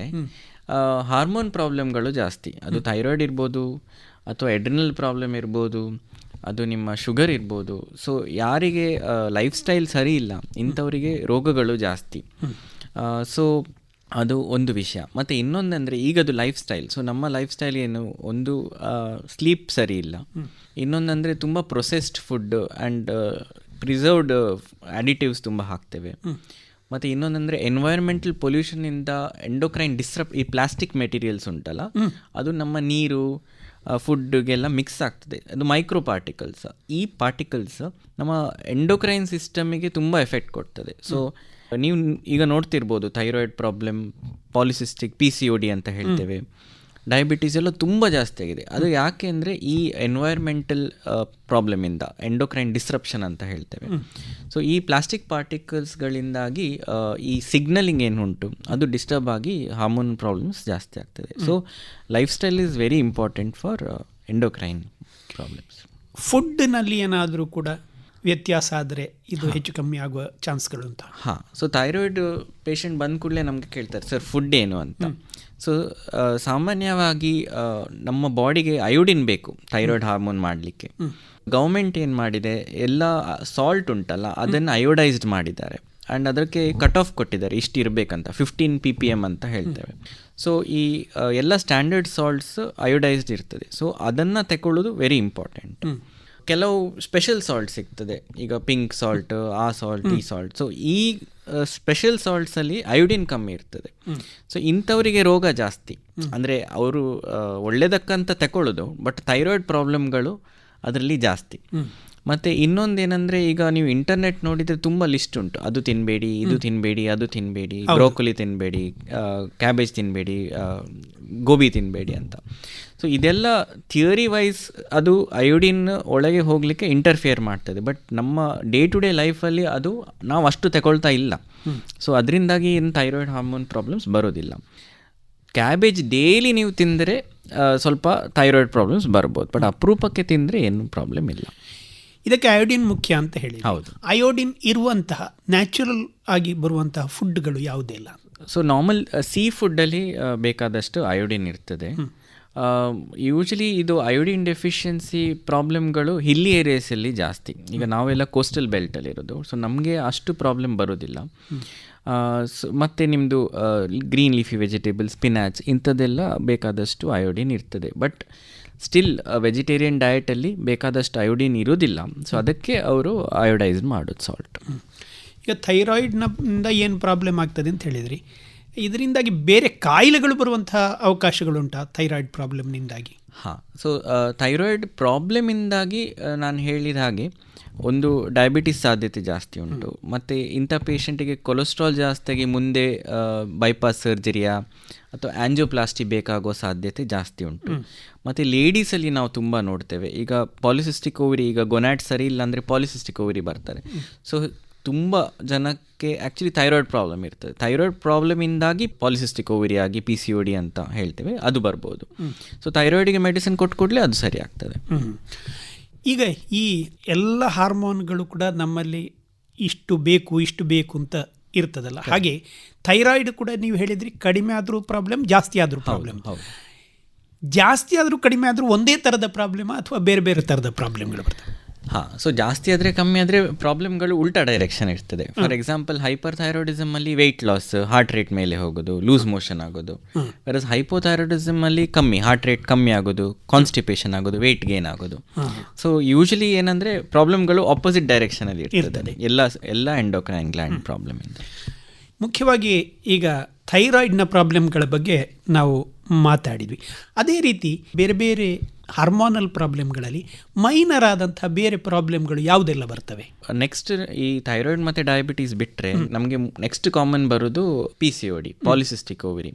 ಹಾರ್ಮೋನ್ ಪ್ರಾಬ್ಲಮ್ಗಳು ಜಾಸ್ತಿ. ಅದು ಥೈರಾಯ್ಡ್ ಇರ್ಬೋದು ಅಥವಾ ಎಡ್ರಿನಲ್ ಪ್ರಾಬ್ಲಮ್ ಇರ್ಬೋದು ಅದು ನಿಮ್ಮ ಶುಗರ್ ಇರ್ಬೋದು. ಸೊ ಯಾರಿಗೆ ಲೈಫ್ ಸ್ಟೈಲ್ ಸರಿ ಇಲ್ಲ ಇಂಥವರಿಗೆ ರೋಗಗಳು ಜಾಸ್ತಿ. ಸೊ ಅದು ಒಂದು ವಿಷಯ. ಮತ್ತು ಇನ್ನೊಂದಂದರೆ ಈಗದು ಲೈಫ್ ಸ್ಟೈಲ್ ಸೊ ನಮ್ಮ ಲೈಫ್ ಸ್ಟೈಲ್ ಏನು ಒಂದು ಸ್ಲೀಪ್ ಸರಿ ಇಲ್ಲ. ಇನ್ನೊಂದಂದರೆ ತುಂಬ processed food and preserved additives ತುಂಬ ಹಾಕ್ತೇವೆ. ಮತ್ತು ಇನ್ನೊಂದಂದರೆ ಎನ್ವೈರ್ಮೆಂಟಲ್ ಪೊಲ್ಯೂಷನಿಂದ ಎಂಡೋಕ್ರೈನ್ ಡಿಸ್ಟ್ರಪ್ ಈ ಪ್ಲಾಸ್ಟಿಕ್ ಮೆಟೀರಿಯಲ್ಸ್ ಉಂಟಲ್ಲ? ಅದು ನಮ್ಮ ನೀರು ಫುಡ್ಗೆಲ್ಲ ಮಿಕ್ಸ್ ಆಗ್ತದೆ. ಅದು ಮೈಕ್ರೋ ಪಾರ್ಟಿಕಲ್ಸ್ ಈ ಪಾರ್ಟಿಕಲ್ಸ್ ನಮ್ಮ ಎಂಡೋಕ್ರೈನ್ ಸಿಸ್ಟಮಿಗೆ ತುಂಬ ಎಫೆಕ್ಟ್ ಕೊಡ್ತದೆ. ಸೊ ನೀವು ಈಗ ನೋಡ್ತಿರ್ಬೋದು thyroid problem polycystic P C O D ಅಂತ ಹೇಳ್ತೇವೆ. ಡಯಾಬಿಟೀಸ್ ಎಲ್ಲ ತುಂಬ ಜಾಸ್ತಿ ಆಗಿದೆ. ಅದು ಯಾಕೆ ಅಂದರೆ ಈ ಎನ್ವೈರ್ಮೆಂಟಲ್ ಪ್ರಾಬ್ಲಮಿಂದ ಎಂಡೋಕ್ರೈನ್ ಡಿಸ್ರಪ್ಷನ್ ಅಂತ ಹೇಳ್ತೇವೆ. ಸೊ ಈ ಪ್ಲಾಸ್ಟಿಕ್ ಪಾರ್ಟಿಕಲ್ಸ್ಗಳಿಂದಾಗಿ ಈ ಸಿಗ್ನಲಿಂಗ್ ಏನು ಉಂಟು ಅದು ಡಿಸ್ಟರ್ಬ್ ಆಗಿ ಹಾರ್ಮೋನ್ ಪ್ರಾಬ್ಲಮ್ಸ್ ಜಾಸ್ತಿ ಆಗ್ತದೆ. So lifestyle is very important for endocrine problems ಫುಡ್ನಲ್ಲಿ ಏನಾದರೂ ಕೂಡ ವ್ಯತ್ಯಾಸ ಆದರೆ ಇದು ಹೆಚ್ಚು ಕಮ್ಮಿ ಆಗುವ ಚಾನ್ಸ್ಗಳು ಅಂತ. ಹಾಂ ಸೊ ಥೈರಾಯ್ಡ್ ಪೇಷಂಟ್ ಬಂದ ಕೂಡಲೇ ನಮಗೆ ಕೇಳ್ತಾರೆ ಸರ್ ಫುಡ್ ಏನು ಅಂತ? ಸೊ ಸಾಮಾನ್ಯವಾಗಿ ನಮ್ಮ ಬಾಡಿಗೆ ಅಯೋಡಿನ್ ಬೇಕು ಥೈರಾಯ್ಡ್ ಹಾರ್ಮೋನ್ ಮಾಡಲಿಕ್ಕೆ. ಗೌರ್ಮೆಂಟ್ ಏನು ಮಾಡಿದೆ ಎಲ್ಲ ಸಾಲ್ಟ್ ಉಂಟಲ್ಲ ಅದನ್ನು ಅಯೋಡೈಸ್ಡ್ ಮಾಡಿದ್ದಾರೆ. ಆ್ಯಂಡ್ ಅದಕ್ಕೆ ಕಟ್ ಆಫ್ ಕೊಟ್ಟಿದ್ದಾರೆ ಇಷ್ಟು ಇರಬೇಕಂತ ಫಿಫ್ಟೀನ್ ಪಿ ಪಿ ಎಂ ಅಂತ ಹೇಳ್ತೇವೆ. ಸೊ ಈ ಎಲ್ಲ ಸ್ಟ್ಯಾಂಡರ್ಡ್ ಸಾಲ್ಟ್ಸ್ ಅಯೋಡೈಸ್ಡ್ ಇರ್ತದೆ. ಸೊ ಅದನ್ನು ತಗೊಳ್ಳೋದು ವೆರಿ ಇಂಪಾರ್ಟೆಂಟ್ ಕೆಲವು ಸ್ಪೆಷಲ್ ಸಾಲ್ಟ್ ಸಿಗ್ತದೆ. ಈಗ ಪಿಂಕ್ ಸಾಲ್ಟ್ ಆ ಸಾಲ್ಟ್ ಈ ಸಾಲ್ಟ್ ಸೊ ಈ ಸ್ಪೆಷಲ್ ಸಾಲ್ಟ್ಸಲ್ಲಿ ಅಯೋಡಿನ್ ಕಮ್ಮಿ ಇರ್ತದೆ. ಸೊ ಇಂಥವರಿಗೆ ರೋಗ ಜಾಸ್ತಿ. ಅಂದರೆ ಅವರು ಒಳ್ಳೆಯದಕ್ಕಂತ ತಗೊಳ್ಳೋದು ಬಟ್ ಥೈರಾಯ್ಡ್ ಪ್ರಾಬ್ಲಮ್ಗಳು ಅದರಲ್ಲಿ ಜಾಸ್ತಿ. ಮತ್ತು ಇನ್ನೊಂದೇನೆಂದರೆ ಈಗ ನೀವು ಇಂಟರ್ನೆಟ್ ನೋಡಿದರೆ ತುಂಬ ಲಿಸ್ಟ್ ಉಂಟು. ಅದು ತಿನ್ನಬೇಡಿ ಇದು ತಿನ್ನಬೇಡಿ ಅದು ತಿನ್ನಬೇಡಿ ಬ್ರೋಕೊಲಿ ತಿನ್ನಬೇಡಿ ಕ್ಯಾಬೇಜ್ ತಿನ್ನಬೇಡಿ ಗೋಬಿ ತಿನ್ನಬೇಡಿ ಅಂತ. ಸೊ ಇದೆಲ್ಲ ಥಿಯರಿ ವೈಸ್ ಅದು ಅಯೋಡಿನ್ ಒಳಗೆ ಹೋಗಲಿಕ್ಕೆ ಇಂಟರ್ಫಿಯರ್ ಮಾಡ್ತದೆ. ಬಟ್ ನಮ್ಮ ಡೇ ಟು ಡೇ ಲೈಫಲ್ಲಿ ಅದು ನಾವು ಅಷ್ಟು ತಗೊಳ್ತಾ ಇಲ್ಲ. ಸೊ ಅದರಿಂದಾಗಿ ಏನು ಥೈರಾಯ್ಡ್ ಹಾರ್ಮೋನ್ ಪ್ರಾಬ್ಲಮ್ಸ್ ಬರೋದಿಲ್ಲ. ಕ್ಯಾಬೇಜ್ ಡೈಲಿ ನೀವು ತಿಂದರೆ ಸ್ವಲ್ಪ ಥೈರಾಯ್ಡ್ ಪ್ರಾಬ್ಲಮ್ಸ್ ಬರ್ಬೋದು. ಬಟ್ ಅಪರೂಪಕ್ಕೆ ತಿಂದರೆ ಏನು ಪ್ರಾಬ್ಲಮ್ ಇಲ್ಲ. ಇದಕ್ಕೆ ಅಯೋಡಿನ್ ಮುಖ್ಯ ಅಂತ ಹೇಳಿ. ಹೌದು. ಅಯೋಡಿನ್ ಇರುವಂತಹ ನ್ಯಾಚುರಲ್ ಆಗಿ ಬರುವಂತಹ ಫುಡ್ಗಳು ಯಾವುದೇ ಇಲ್ಲ. ಸೊ ನಾರ್ಮಲ್ ಸೀ ಫುಡ್ಡಲ್ಲಿ ಬೇಕಾದಷ್ಟು ಅಯೋಡಿನ್ ಇರ್ತದೆ. ಯೂಶಲಿ ಇದು ಅಯೋಡಿನ್ ಡೆಫಿಷಿಯನ್ಸಿ ಪ್ರಾಬ್ಲಮ್ಗಳು ಹಿಲ್ಲಿ ಏರಿಯಾಸಲ್ಲಿ ಜಾಸ್ತಿ. ಈಗ ನಾವೆಲ್ಲ ಕೋಸ್ಟಲ್ ಬೆಲ್ಟಲ್ಲಿ ಇರೋದು. ಸೊ ನಮಗೆ ಅಷ್ಟು ಪ್ರಾಬ್ಲಮ್ ಬರೋದಿಲ್ಲ. ಮತ್ತು ನಿಮ್ಮದು ಗ್ರೀನ್ ಲೀಫಿ ವೆಜಿಟೇಬಲ್ ಸ್ಪಿನಾಚ್ ಇಂಥದ್ದೆಲ್ಲ ಬೇಕಾದಷ್ಟು ಅಯೋಡಿನ್ ಇರ್ತದೆ. ಬಟ್ ಸ್ಟಿಲ್ ವೆಜಿಟೇರಿಯನ್ ಡಯಟಲ್ಲಿ ಬೇಕಾದಷ್ಟು ಅಯೋಡಿನ್ ಇರೋದಿಲ್ಲ ಸೊ ಅದಕ್ಕೆ ಅವರು ಅಯೋಡೈಸ್ ಮಾಡೋದು ಸಾಲ್ಟ್ ಈಗ ಥೈರಾಯ್ಡ್ನಿಂದ ಏನು ಪ್ರಾಬ್ಲಮ್ ಆಗ್ತದೆ ಅಂತ ಹೇಳಿದ್ರಿ? ಇದರಿಂದಾಗಿ ಬೇರೆ ಕಾಯಿಲೆಗಳು ಬರುವಂತಹ ಅವಕಾಶಗಳುಂಟ ಥೈರಾಯ್ಡ್ ಪ್ರಾಬ್ಲಮ್ನಿಂದಾಗಿ. ಹಾಂ ಸೊ ಥೈರಾಯ್ಡ್ ಪ್ರಾಬ್ಲಮಿಂದಾಗಿ ನಾನು ಹೇಳಿದ ಹಾಗೆ ಒಂದು ಡಯಾಬಿಟಿಸ್ ಸಾಧ್ಯತೆ ಜಾಸ್ತಿ ಉಂಟು. ಮತ್ತು ಇಂಥ ಪೇಷಂಟಿಗೆ ಕೊಲೆಸ್ಟ್ರಾಲ್ ಜಾಸ್ತಿಯಾಗಿ ಮುಂದೆ ಬೈಪಾಸ್ ಸರ್ಜರಿಯ ಅಥವಾ ಆ್ಯಂಜಿಯೋಪ್ಲಾಸ್ಟಿ ಬೇಕಾಗೋ ಸಾಧ್ಯತೆ ಜಾಸ್ತಿ ಉಂಟು. ಮತ್ತು ಲೇಡೀಸಲ್ಲಿ ನಾವು ತುಂಬ ನೋಡ್ತೇವೆ. ಈಗ ಪಾಲಿಸಿಸ್ಟಿಕ್ ಓವರಿ ಈಗ ಗೊನ್ಯಾಟ್ ಸರಿ ಇಲ್ಲ ಅಂದರೆ ಪಾಲಿಸಿಸ್ಟಿಕ್ ಓವರಿ ಬರ್ತಾರೆ. ಸೊ ತುಂಬ ಜನಕ್ಕೆ ಆ್ಯಕ್ಚುಲಿ ಥೈರಾಯ್ಡ್ ಪ್ರಾಬ್ಲಮ್ ಇರ್ತದೆ. ಥೈರಾಯ್ಡ್ ಪ್ರಾಬ್ಲಮಿಂದಾಗಿ ಪಾಲಿಸಿಸ್ಟಿಕ್ ಓವರಿ ಆಗಿ ಪಿ ಸಿ ಒ ಡಿ ಅಂತ ಹೇಳ್ತೇವೆ. ಅದು ಬರ್ಬೋದು. ಸೊ ಥೈರಾಯ್ಡಿಗೆ ಮೆಡಿಸಿನ್ ಕೊಟ್ಟು ಕೂಡಲೇ ಅದು ಸರಿ ಆಗ್ತದೆ. ಈಗ ಈ ಎಲ್ಲ ಹಾರ್ಮೋನ್ಗಳು ಕೂಡ ನಮ್ಮಲ್ಲಿ ಇಷ್ಟು ಬೇಕು ಇಷ್ಟು ಬೇಕು ಅಂತ ಇರ್ತದಲ್ಲ. ಹಾಗೆ ಥೈರಾಯ್ಡ್ ಕೂಡ ನೀವು ಹೇಳಿದ್ರಿ ಕಡಿಮೆ ಆದರೂ ಪ್ರಾಬ್ಲಮ್ ಜಾಸ್ತಿ ಆದರೂ ಪ್ರಾಬ್ಲಮ್ ಜಾಸ್ತಿ ಆದರೂ ಕಡಿಮೆ ಆದರೂ ಒಂದೇ ಥರದ ಪ್ರಾಬ್ಲಮ್ ಅಥವಾ ಬೇರೆ ಬೇರೆ ಥರದ ಪ್ರಾಬ್ಲಮ್ಗಳು ಬರ್ತವೆ. ಹಾಂ ಸೊ ಜಾಸ್ತಿ ಆದರೆ ಕಮ್ಮಿ ಆದರೆ ಪ್ರಾಬ್ಲಮ್ಗಳು ಉಲ್ಟಾ ಡೈರೆಕ್ಷನ್ ಇರ್ತದೆ. ಫಾರ್ ಎಕ್ಸಾಂಪಲ್ ಹೈಪರ್ ಥೈರಾಯ್ಡಿಸಮ್ ಅಲ್ಲಿ ವೆಯ್ಟ್ ಲಾಸ್ ಹಾರ್ಟ್ ರೇಟ್ ಮೇಲೆ ಹೋಗೋದು ಲೂಸ್ ಮೋಷನ್ ಆಗೋದು. ವೆರಸ್ ಅಲ್ಲಿ ಕಮ್ಮಿ ಹಾರ್ಟ್ ರೇಟ್ ಕಮ್ಮಿ ಆಗೋದು ಕಾನ್ಸ್ಟಿಪೇಷನ್ ಆಗೋದು ವೆಯ್ಟ್ ಗೇನ್ ಆಗೋದು. ಸೊ ಯೂಶಲಿ ಏನಂದ್ರೆ ಪ್ರಾಬ್ಲಮ್ಗಳು ಆಪೋಸಿಟ್ ಡೈರೆಕ್ಷನ್ ಅಲ್ಲಿ ಇರ್ತದೆ. ಎಲ್ಲ ಎಲ್ಲ ಎಂಡೋಕ್ರೈನ್ ಗ್ಲ್ಯಾಂಡ್ ಪ್ರಾಬ್ಲಮ್ ಇಂದ. ಮುಖ್ಯವಾಗಿ ಈಗ ಥೈರಾಯ್ಡ್ನ ಪ್ರಾಬ್ಲಮ್ಗಳ ಬಗ್ಗೆ ನಾವು ಮಾತಾಡಿದ್ವಿ. ಅದೇ ರೀತಿ ಬೇರೆ ಬೇರೆ ಹಾರ್ಮೋನಲ್ ಪ್ರಾಬ್ಲಮ್ಗಳಲ್ಲಿ ಮೈನರ್ ಆದಂಥ ಬೇರೆ ಪ್ರಾಬ್ಲಮ್ಗಳು ಯಾವುದೆಲ್ಲ ಬರ್ತವೆ? ನೆಕ್ಸ್ಟ್ ಈ ಥೈರಾಯ್ಡ್ ಮತ್ತೆ ಡಯಾಬಿಟೀಸ್ ಬಿಟ್ಟರೆ ನಮಗೆ ನೆಕ್ಸ್ಟ್ ಕಾಮನ್ ಬರೋದು P C D polycystic ovary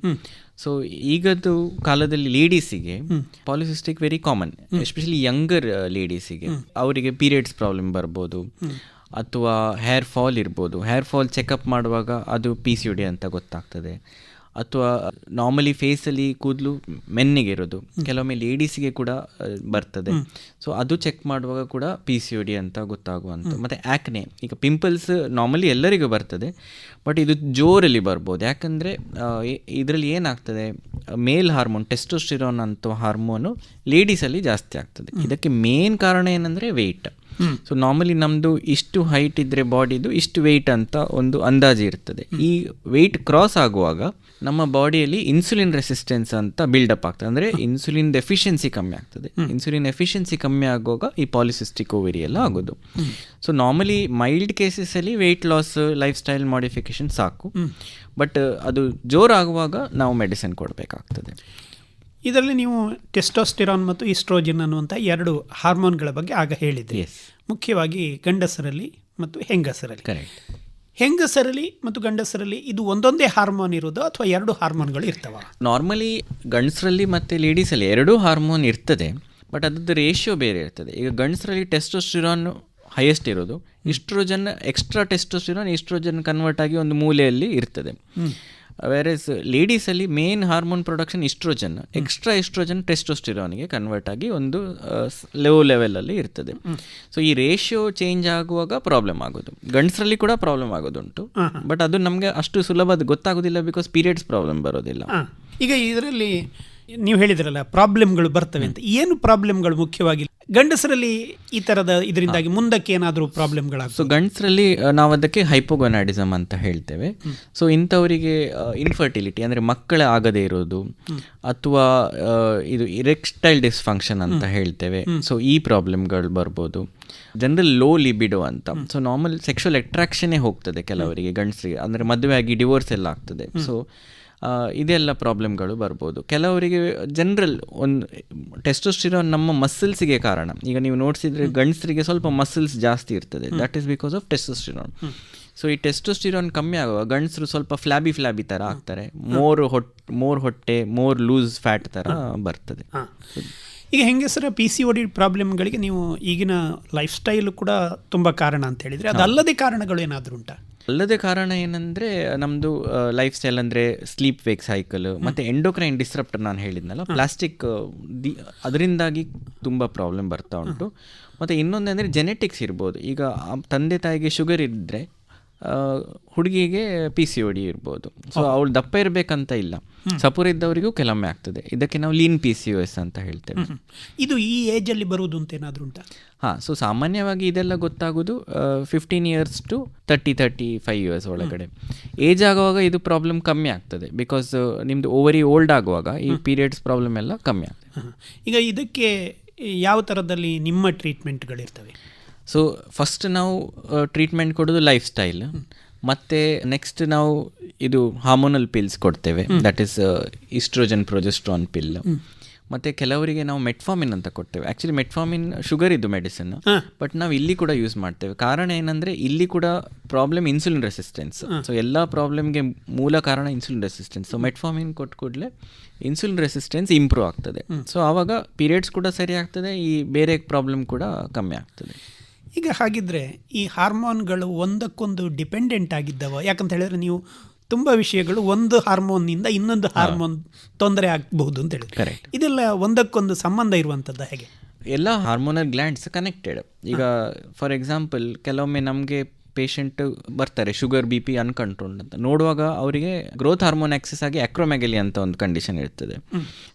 so ಈಗದು ಕಾಲದಲ್ಲಿ ಲೇಡೀಸಿಗೆ polycystic very common especially younger ಲೇಡೀಸಿಗೆ ಅವರಿಗೆ ಪೀರಿಯಡ್ಸ್ ಪ್ರಾಬ್ಲಮ್ ಬರ್ಬೋದು. ಅಥವಾ ಹೇರ್ ಫಾಲ್ ಇರ್ಬೋದು. ಹೇರ್ ಫಾಲ್ ಚೆಕಪ್ ಮಾಡುವಾಗ ಅದು ಪಿ ಸಿ ಡಿ ಅಂತ ಗೊತ್ತಾಗ್ತದೆ. ಅಥವಾ ನಾರ್ಮಲಿ ಫೇಸಲ್ಲಿ ಕೂದಲು ಮೆನ್ನಿಗೆ ಇರೋದು. ಕೆಲವೊಮ್ಮೆ ಲೇಡೀಸ್ಗೆ ಕೂಡ ಬರ್ತದೆ. ಸೊ ಅದು ಚೆಕ್ ಮಾಡುವಾಗ ಕೂಡ ಪಿ ಸಿ ಡಿ ಅಂತ ಗೊತ್ತಾಗುವಂಥ ಮತ್ತು ಆ್ಯಕ್ನೆ ಈಗ ಪಿಂಪಲ್ಸ್ ನಾರ್ಮಲಿ ಎಲ್ಲರಿಗೂ ಬರ್ತದೆ ಬಟ್ ಇದು ಜೋರಲ್ಲಿ ಬರ್ಬೋದು. ಯಾಕಂದರೆ ಇದರಲ್ಲಿ ಏನಾಗ್ತದೆ ಮೇಲ್ ಹಾರ್ಮೋನ್ ಟೆಸ್ಟೋಸ್ಟಿರೋನ್ ಅಂತ ಹಾರ್ಮೋನು ಲೇಡೀಸಲ್ಲಿ ಜಾಸ್ತಿ ಆಗ್ತದೆ. ಇದಕ್ಕೆ ಮೇನ್ ಕಾರಣ ಏನಂದರೆ ವೆಯ್ಟ್ ಸೊ ನಾರ್ಮಲಿ ನಮ್ಮದು ಇಷ್ಟು ಹೈಟ್ ಇದ್ದರೆ ಬಾಡಿದು ಇಷ್ಟು ವೆಯ್ಟ್ ಅಂತ ಒಂದು ಅಂದಾಜು ಇರ್ತದೆ. ಈ ವೆಯ್ಟ್ ಕ್ರಾಸ್ ಆಗುವಾಗ ನಮ್ಮ ಬಾಡಿಯಲ್ಲಿ ಇನ್ಸುಲಿನ್ ರೆಸಿಸ್ಟೆನ್ಸ್ ಅಂತ ಬಿಲ್ಡಪ್ ಆಗ್ತದೆ. ಅಂದರೆ ಇನ್ಸುಲಿನ್ ಎಫಿಷಿಯನ್ಸಿ ಕಮ್ಮಿ ಆಗ್ತದೆ. ಇನ್ಸುಲಿನ್ ಎಫಿಷಿಯನ್ಸಿ ಕಮ್ಮಿ ಆಗುವಾಗ ಈ ಪಾಲಿಸಿಸ್ಟಿಕ್ ಓವೆರಿ ಎಲ್ಲ ಆಗೋದು. ಸೊ ನಾರ್ಮಲಿ ಮೈಲ್ಡ್ ಕೇಸಸಲ್ಲಿ weight loss lifestyle modification ಸಾಕು. ಬಟ್ ಅದು ಜೋರಾಗುವಾಗ ನಾವು ಮೆಡಿಸಿನ್ ಕೊಡಬೇಕಾಗ್ತದೆ. ಇದರಲ್ಲಿ ನೀವು ಟೆಸ್ಟೋಸ್ಟಿರಾನ್ ಮತ್ತು ಇಸ್ಟ್ರೋಜಿನ್ ಅನ್ನುವಂಥ ಎರಡು ಹಾರ್ಮೋನ್ಗಳ ಬಗ್ಗೆ ಆಗ ಹೇಳಿದ್ರಿ. ಮುಖ್ಯವಾಗಿ ಗಂಡಸರಲ್ಲಿ ಮತ್ತು ಹೆಂಗಸರಲ್ಲಿ. ಕರೆಕ್ಟ್ ಹೆಂಗಸರಲ್ಲಿ ಮತ್ತು ಗಂಡಸರಲ್ಲಿ ಇದು ಒಂದೊಂದೇ ಹಾರ್ಮೋನ್ ಇರೋದು ಅಥವಾ ಎರಡು ಹಾರ್ಮೋನ್ಗಳು ಇರ್ತವ? ನಾರ್ಮಲಿ ಗಂಡಸರಲ್ಲಿ ಮತ್ತು ಲೇಡೀಸಲ್ಲಿ ಎರಡೂ ಹಾರ್ಮೋನ್ ಇರ್ತದೆ ಬಟ್ ಅದರದ್ದು ರೇಷಿಯೋ ಬೇರೆ ಇರ್ತದೆ. ಈಗ ಗಂಡಸರಲ್ಲಿ ಟೆಸ್ಟೋಸ್ಟಿರಾನ್ ಹೈಯೆಸ್ಟ್ ಇರೋದು estrogen extra testosterone estrogen convert ಆಗಿ ಒಂದು ಮೂಲೆಯಲ್ಲಿ ಇರ್ತದೆ. Whereas ಲೇಡೀಸಲ್ಲಿ main hormone production estrogen extra estrogen ಟೆಸ್ಟೋಸ್ಟಿರಾನ್ಗೆ convert ಆಗಿ ಒಂದು ಲೋ ಲೆವೆಲಲ್ಲಿ ಇರ್ತದೆ. ಸೊ ಈ ರೇಷಿಯೋ ಚೇಂಜ್ ಆಗುವಾಗ ಪ್ರಾಬ್ಲಮ್ ಆಗೋದು. ಗಂಡಸರಲ್ಲಿ ಕೂಡ ಪ್ರಾಬ್ಲಮ್ ಆಗೋದುಂಟು. ಬಟ್ ಅದು ನಮಗೆ ಅಷ್ಟು ಸುಲಭ ಗೊತ್ತಾಗೋದಿಲ್ಲ ಬಿಕಾಸ್ ಪೀರಿಯಡ್ಸ್ ಪ್ರಾಬ್ಲಮ್ ಬರೋದಿಲ್ಲ. ಈಗ ಇದರಲ್ಲಿ ನೀವು ಹೇಳಿದ್ರಲ್ಲ ಪ್ರಾಬ್ಲಮ್ಗಳು ಬರ್ತವೆ ಅಂತ. ಏನು ಪ್ರಾಬ್ಲಮ್ಗಳು ಮುಖ್ಯವಾಗಿ ಗಂಡಸರಲ್ಲಿ ಈ ತರದ ಇದರಿಂದಾಗಿ ಮುಂದಕ್ಕೆ ಏನಾದರೂ ಪ್ರಾಬ್ಲಮ್ಗಳಾಗ ಸೊ ಗಂಡಸರಲ್ಲಿ ನಾವು ಅದಕ್ಕೆ ಹೈಪೋಗೊನಾಡಿಸಮ್ ಅಂತ ಹೇಳ್ತೇವೆ. ಸೊ ಇಂಥವರಿಗೆ ಇನ್ಫರ್ಟಿಲಿಟಿ ಅಂದ್ರೆ ಮಕ್ಕಳೇ ಆಗದೇ ಇರೋದು ಅಥವಾ ಇದು ಇರೆಕ್ಸ್ಟೈಲ್ ಡಿಸ್ಫಂಕ್ಷನ್ ಅಂತ ಹೇಳ್ತೇವೆ. ಸೊ ಈ ಪ್ರಾಬ್ಲಮ್ಗಳು ಬರ್ಬೋದು. ಜನರಲ್ ಲೋ ಲಿಬಿಡೋ ಅಂತ. ಸೊ ನಾರ್ಮಲ್ ಸೆಕ್ಷುವಲ್ ಅಟ್ರಾಕ್ಷನೇ ಹೋಗ್ತದೆ ಕೆಲವರಿಗೆ ಗಂಡಸರಿಗೆ. ಅಂದರೆ ಮದುವೆ ಆಗಿ ಡಿವೋರ್ಸ್ ಎಲ್ಲ ಆಗ್ತದೆ. ಸೊ ಇದೆಲ್ಲ ಪ್ರಾಬ್ಲಮ್ಗಳು ಬರ್ಬೋದು. ಕೆಲವರಿಗೆ ಜನರಲ್ ಒಂದು ಟೆಸ್ಟೋಸ್ಟಿರೋನ್ ನಮ್ಮ ಮಸಲ್ಸಿಗೆ ಕಾರಣ. ಈಗ ನೀವು ನೋಡಿಸಿದ್ರೆ ಗಂಡಸರಿಗೆ ಸ್ವಲ್ಪ ಮಸಲ್ಸ್ ಜಾಸ್ತಿ ಇರ್ತದೆ. That is because of testosterone so ಈ ಟೆಸ್ಟೋಸ್ಟಿರೋನ್ ಕಮ್ಮಿ ಆಗುವಾಗ ಗಂಡಸರು ಸ್ವಲ್ಪ ಫ್ಲಾಬಿ ಫ್ಲಾಬಿ ಥರ ಆಗ್ತಾರೆ. ಮೋರ್ ಹೊಟ್ ಮೋರ್ ಹೊಟ್ಟೆ ಮೋರ್ ಲೂಸ್ ಫ್ಯಾಟ್ ಥರ ಬರ್ತದೆ. ಈಗ ಈಗ ಸರ್ ಪಿ ಸಿ ಓಡಿ ಪ್ರಾಬ್ಲಮ್ಗಳಿಗೆ ನೀವು ಈಗಿನ ಲೈಫ್ ಸ್ಟೈಲು ಕೂಡ ತುಂಬ ಕಾರಣ ಅಂತ ಹೇಳಿದರೆ ಅದಲ್ಲದೆ ಕಾರಣಗಳು ಏನಾದರೂ ಉಂಟಾ? ಅಲ್ಲದೆ ಕಾರಣ ಏನಂದರೆ ನಮ್ಮದು ಲೈಫ್ ಸ್ಟೈಲ್ ಅಂದರೆ ಸ್ಲೀಪ್ ವೇಕ್ ಸೈಕಲ್ ಮತ್ತು ಎಂಡೋಕ್ರೈನ್ ಡಿಸ್ರಪ್ಟರ್ ನಾನು ಹೇಳಿದ್ನಲ್ಲ ಪ್ಲಾಸ್ಟಿಕ್ ದಿ ಅದರಿಂದಾಗಿ ತುಂಬ ಪ್ರಾಬ್ಲಮ್ ಬರ್ತಾ ಉಂಟು. ಮತ್ತು ಇನ್ನೊಂದಂದರೆ ಜೆನೆಟಿಕ್ಸ್ ಇರ್ಬೋದು. ಈಗ ತಂದೆ ತಾಯಿಗೆ ಶುಗರ್ ಇದ್ದರೆ ಹುಡುಗಿಗೆ P C O D D ಇರ್ಬೋದು. ಸೊ ಅವಳು ದಪ್ಪ ಇರಬೇಕಂತ ಇಲ್ಲ. ಸಪೂರ ಇದ್ದವರಿಗೂ ಕೆಲವೊಮ್ಮೆ ಆಗ್ತದೆ. ಇದಕ್ಕೆ ನಾವು lean P C O S ಅಂತ ಹೇಳ್ತೇವೆ. ಇದು ಈ ಏಜಲ್ಲಿ ಬರುವುದು ಅಂತ ಏನಾದರೂ ಉಂಟಾ? ಹಾಂ ಸೊ ಸಾಮಾನ್ಯವಾಗಿ ಇದೆಲ್ಲ ಗೊತ್ತಾಗೋದು fifteen years to thirty thirty five years ಒಳಗಡೆ. ಏಜ್ ಆಗುವಾಗ ಇದು ಪ್ರಾಬ್ಲಮ್ ಕಮ್ಮಿ ಆಗ್ತದೆ. ಬಿಕಾಸ್ ನಿಮ್ಮದು ಓವರಿ ಓಲ್ಡ್ ಆಗುವಾಗ ಈ ಪೀರಿಯಡ್ಸ್ ಪ್ರಾಬ್ಲಮ್ ಎಲ್ಲ ಕಮ್ಮಿ ಆಗ್ತದೆ. ಈಗ ಇದಕ್ಕೆ ಯಾವ ಥರದಲ್ಲಿ ನಿಮ್ಮ ಟ್ರೀಟ್ಮೆಂಟ್ಗಳಿರ್ತವೆ ಸೊ ಫಸ್ಟ್ ನಾವು ಟ್ರೀಟ್ಮೆಂಟ್ ಕೊಡೋದು ಲೈಫ್ ಸ್ಟೈಲ್ ಮತ್ತೆ ನೆಕ್ಸ್ಟ್ ನಾವು ಇದು ಹಾರ್ಮೋನಲ್ ಪಿಲ್ಸ್ ಕೊಡ್ತೇವೆ. That is estrogen progesterone pill ಮತ್ತೆ ಕೆಲವರಿಗೆ ನಾವು ಮೆಟ್ಫಾಮಿನ್ ಅಂತ ಕೊಡ್ತೇವೆ. ಆ್ಯಕ್ಚುಲಿ ಮೆಟ್ಫಾಮಿನ್ ಶುಗರ್ ಇದು ಮೆಡಿಸಿನ್. ಬಟ್ ನಾವು ಇಲ್ಲಿ ಕೂಡ ಯೂಸ್ ಮಾಡ್ತೇವೆ. ಕಾರಣ ಏನಂದ್ರೆ ಇಲ್ಲಿ ಕೂಡ ಪ್ರಾಬ್ಲಮ್ ಇನ್ಸುಲಿನ್ ರೆಸಿಸ್ಟೆನ್ಸ್ ಸೊ ಎಲ್ಲ ಪ್ರಾಬ್ಲಮ್ಗೆ ಮೂಲ ಕಾರಣ ಇನ್ಸುಲಿನ್ ರೆಸಿಸ್ಟೆನ್ಸ್ ಸೊ ಮೆಟ್ಫಾಮಿನ್ ಕೊಟ್ಟು ಕೂಡಲೇ ಇನ್ಸುಲಿನ್ ರೆಸಿಸ್ಟೆನ್ಸ್ ಇಂಪ್ರೂವ್ ಆಗ್ತದೆ. ಸೊ ಆವಾಗ ಪೀರಿಯಡ್ಸ್ ಕೂಡ ಸರಿ ಆಗ್ತದೆ ಈ ಬೇರೆ ಪ್ರಾಬ್ಲಮ್ ಕೂಡ ಕಮ್ಮಿ ಆಗ್ತದೆ. ಈಗ ಹಾಗಿದ್ರೆ ಈ ಹಾರ್ಮೋನ್ಗಳು ಒಂದಕ್ಕೊಂದು ಡಿಪೆಂಡೆಂಟ್ ಆಗಿದ್ದವ. ಯಾಕಂತ ಹೇಳಿದ್ರೆ ನೀವು ತುಂಬ ವಿಷಯಗಳು ಒಂದು ಹಾರ್ಮೋನ್ನಿಂದ ಇನ್ನೊಂದು ಹಾರ್ಮೋನ್ ತೊಂದರೆ ಆಗಬಹುದು ಅಂತ ಹೇಳಿದ್ರೆ. ಇದೆಲ್ಲ ಒಂದಕ್ಕೊಂದು ಸಂಬಂಧ ಇರುವಂಥದ್ದು ಹೇಗೆ? ಎಲ್ಲ ಹಾರ್ಮೋನಲ್ ಗ್ಲ್ಯಾಂಡ್ಸ್ ಕನೆಕ್ಟೆಡ್ ಈಗ ಫಾರ್ ಎಕ್ಸಾಂಪಲ್ ಕೆಲವೊಮ್ಮೆ ನಮಗೆ ಪೇಷಂಟ್ ಬರ್ತಾರೆ ಶುಗರ್ ಬಿ ಪಿ ಅನ್ಕಂಟ್ರೋಲ್ ಅಂತ. ನೋಡುವಾಗ ಅವರಿಗೆ ಗ್ರೋತ್ ಹಾರ್ಮೋನ್ ಆಕ್ಸಸ್ ಆಗಿ ಅಕ್ರೋಮೆಗಲಿ ಅಂತ ಒಂದು ಕಂಡೀಷನ್ ಇರ್ತದೆ.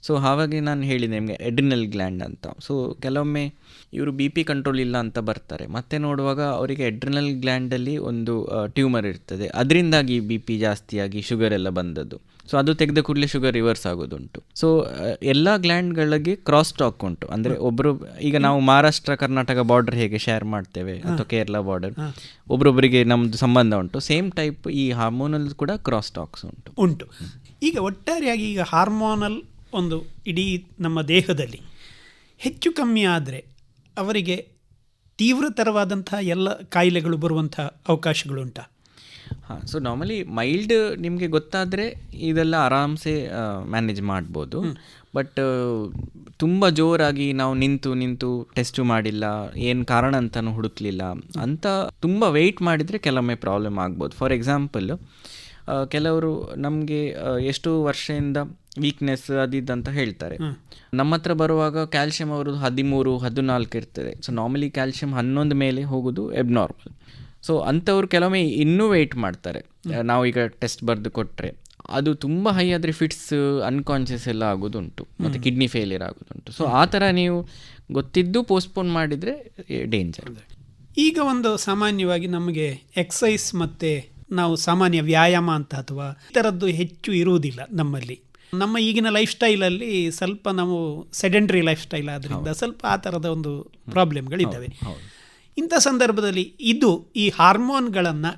ಸೊ ಹಾಗಾಗಿ ನಾನು ಹೇಳಿದೆ ನಿಮಗೆ ಎಡ್ರಿನಲ್ ಗ್ಲ್ಯಾಂಡ್ ಅಂತ. ಸೊ ಕೆಲವೊಮ್ಮೆ ಇವರು ಬಿ ಪಿ ಕಂಟ್ರೋಲ್ ಇಲ್ಲ ಅಂತ ಬರ್ತಾರೆ. ಮತ್ತೆ ನೋಡುವಾಗ ಅವರಿಗೆ ಎಡ್ರಿನಲ್ ಗ್ಲ್ಯಾಂಡಲ್ಲಿ ಒಂದು ಟ್ಯೂಮರ್ ಇರ್ತದೆ. ಅದರಿಂದಾಗಿ ಬಿ ಪಿ ಜಾಸ್ತಿಯಾಗಿ ಶುಗರ್ ಎಲ್ಲ ಬಂದದ್ದು. ಸೊ ಅದು ತೆಗೆದ ಕೂಡಲೇ ಶುಗರ್ ರಿವರ್ಸ್ ಆಗೋದುಂಟು. ಸೊ ಎಲ್ಲ ಗ್ಲ್ಯಾಂಡ್ಗಳಿಗೆ ಕ್ರಾಸ್ ಟಾಕ್ ಉಂಟು. ಅಂದರೆ ಒಬ್ಬರು ಈಗ ನಾವು ಮಹಾರಾಷ್ಟ್ರ ಕರ್ನಾಟಕ ಬಾರ್ಡರ್ ಹೇಗೆ ಶೇರ್ ಮಾಡ್ತೇವೆ ಅಥವಾ ಕೇರಳ ಬಾರ್ಡರ್ ಒಬ್ರೊಬ್ಬರಿಗೆ ನಮ್ಮದು ಸಂಬಂಧ ಉಂಟು. ಸೇಮ್ ಟೈಪ್ ಈ ಹಾರ್ಮೋನಲ್ ಕೂಡ ಕ್ರಾಸ್ ಟಾಕ್ಸ್ ಉಂಟು. ಉಂಟು. ಈಗ ಒಟ್ಟಾರೆಯಾಗಿ ಈಗ ಹಾರ್ಮೋನಲ್ ಒಂದು ಇಡೀ ನಮ್ಮ ದೇಹದಲ್ಲಿ ಹೆಚ್ಚು ಕಮ್ಮಿ ಆದರೆ ಅವರಿಗೆ ತೀವ್ರತರವಾದಂತಹ ಎಲ್ಲ ಕಾಯಿಲೆಗಳು ಬರುವಂಥ ಅವಕಾಶಗಳುಂಟಾ ಹಾಂ ಸೊ ನಾರ್ಮಲಿ ಮೈಲ್ಡ್ ನಿಮಗೆ ಗೊತ್ತಾದರೆ ಇದೆಲ್ಲ ಆರಾಮ್ಸೆ ಮ್ಯಾನೇಜ್ ಮಾಡ್ಬೋದು. ಬಟ್ ತುಂಬ ಜೋರಾಗಿ ನಾವು ನಿಂತು ನಿಂತು ಟೆಸ್ಟು ಮಾಡಿಲ್ಲ ಏನು ಕಾರಣ ಅಂತಲೂ ಹುಡುಕ್ಲಿಲ್ಲ ಅಂತ ತುಂಬ ವೆಯ್ಟ್ ಮಾಡಿದರೆ ಕೆಲವೊಮ್ಮೆ ಪ್ರಾಬ್ಲಮ್ ಆಗ್ಬೋದು. ಫಾರ್ ಎಕ್ಸಾಂಪಲ್ ಕೆಲವರು ನಮಗೆ ಎಷ್ಟು ವರ್ಷದಿಂದ ವೀಕ್ನೆಸ್ ಅದಿದ್ದಂತ ಹೇಳ್ತಾರೆ. ನಮ್ಮ ಹತ್ರ ಬರುವಾಗ ಕ್ಯಾಲ್ಶಿಯಂ ಅವರು ಹದಿಮೂರು ಹದಿನಾಲ್ಕು ಇರ್ತದೆ. ಸೊ ನಾರ್ಮಲಿ ಕ್ಯಾಲ್ಶಿಯಂ ಹನ್ನೊಂದು ಮೇಲೆ ಹೋಗೋದು ಎಬ್ನಾರ್ಮಲ್ ಸೊ ಅಂಥವ್ರು ಕೆಲವೊಮ್ಮೆ ಇನ್ನೂ ವೆಯ್ಟ್ ಮಾಡ್ತಾರೆ. ನಾವು ಈಗ ಟೆಸ್ಟ್ ಬರೆದು ಕೊಟ್ಟರೆ ಅದು ತುಂಬ ಹೈ ಆದರೆ ಫಿಟ್ಸ್ ಅನ್ಕಾನ್ಷಿಯಸ್ ಎಲ್ಲ ಆಗೋದುಂಟು. ಮತ್ತು ಕಿಡ್ನಿ ಫೇಲಿಯರ್ ಆಗೋದುಂಟು. ಸೊ ಆ ಥರ ನೀವು ಗೊತ್ತಿದ್ದು ಪೋಸ್ಟ್ಪೋನ್ ಮಾಡಿದರೆ ಡೇಂಜರ್ ಈಗ ಒಂದು ಸಾಮಾನ್ಯವಾಗಿ ನಮಗೆ ಎಕ್ಸಸೈಸ್ ಮತ್ತು ನಾವು ಸಾಮಾನ್ಯ ವ್ಯಾಯಾಮ ಅಂತ ಅಥವಾ ಈ ಥರದ್ದು ಹೆಚ್ಚು ಇರುವುದಿಲ್ಲ ನಮ್ಮಲ್ಲಿ. ನಮ್ಮ ಈಗಿನ ಲೈಫ್ ಸ್ಟೈಲಲ್ಲಿ ಸ್ವಲ್ಪ ನಾವು ಸೆಡೆಂಡ್ರಿ ಲೈಫ್ ಸ್ಟೈಲ್ ಆದ್ದರಿಂದ ಸ್ವಲ್ಪ ಆ ಥರದ ಒಂದು ಪ್ರಾಬ್ಲಮ್ಗಳಿದ್ದಾವೆ ಇಂಥ ಸಂದರ್ಭದಲ್ಲಿ ಇದು ಈ ಹಾರ್ಮೋನ್ಗಳನ್ನು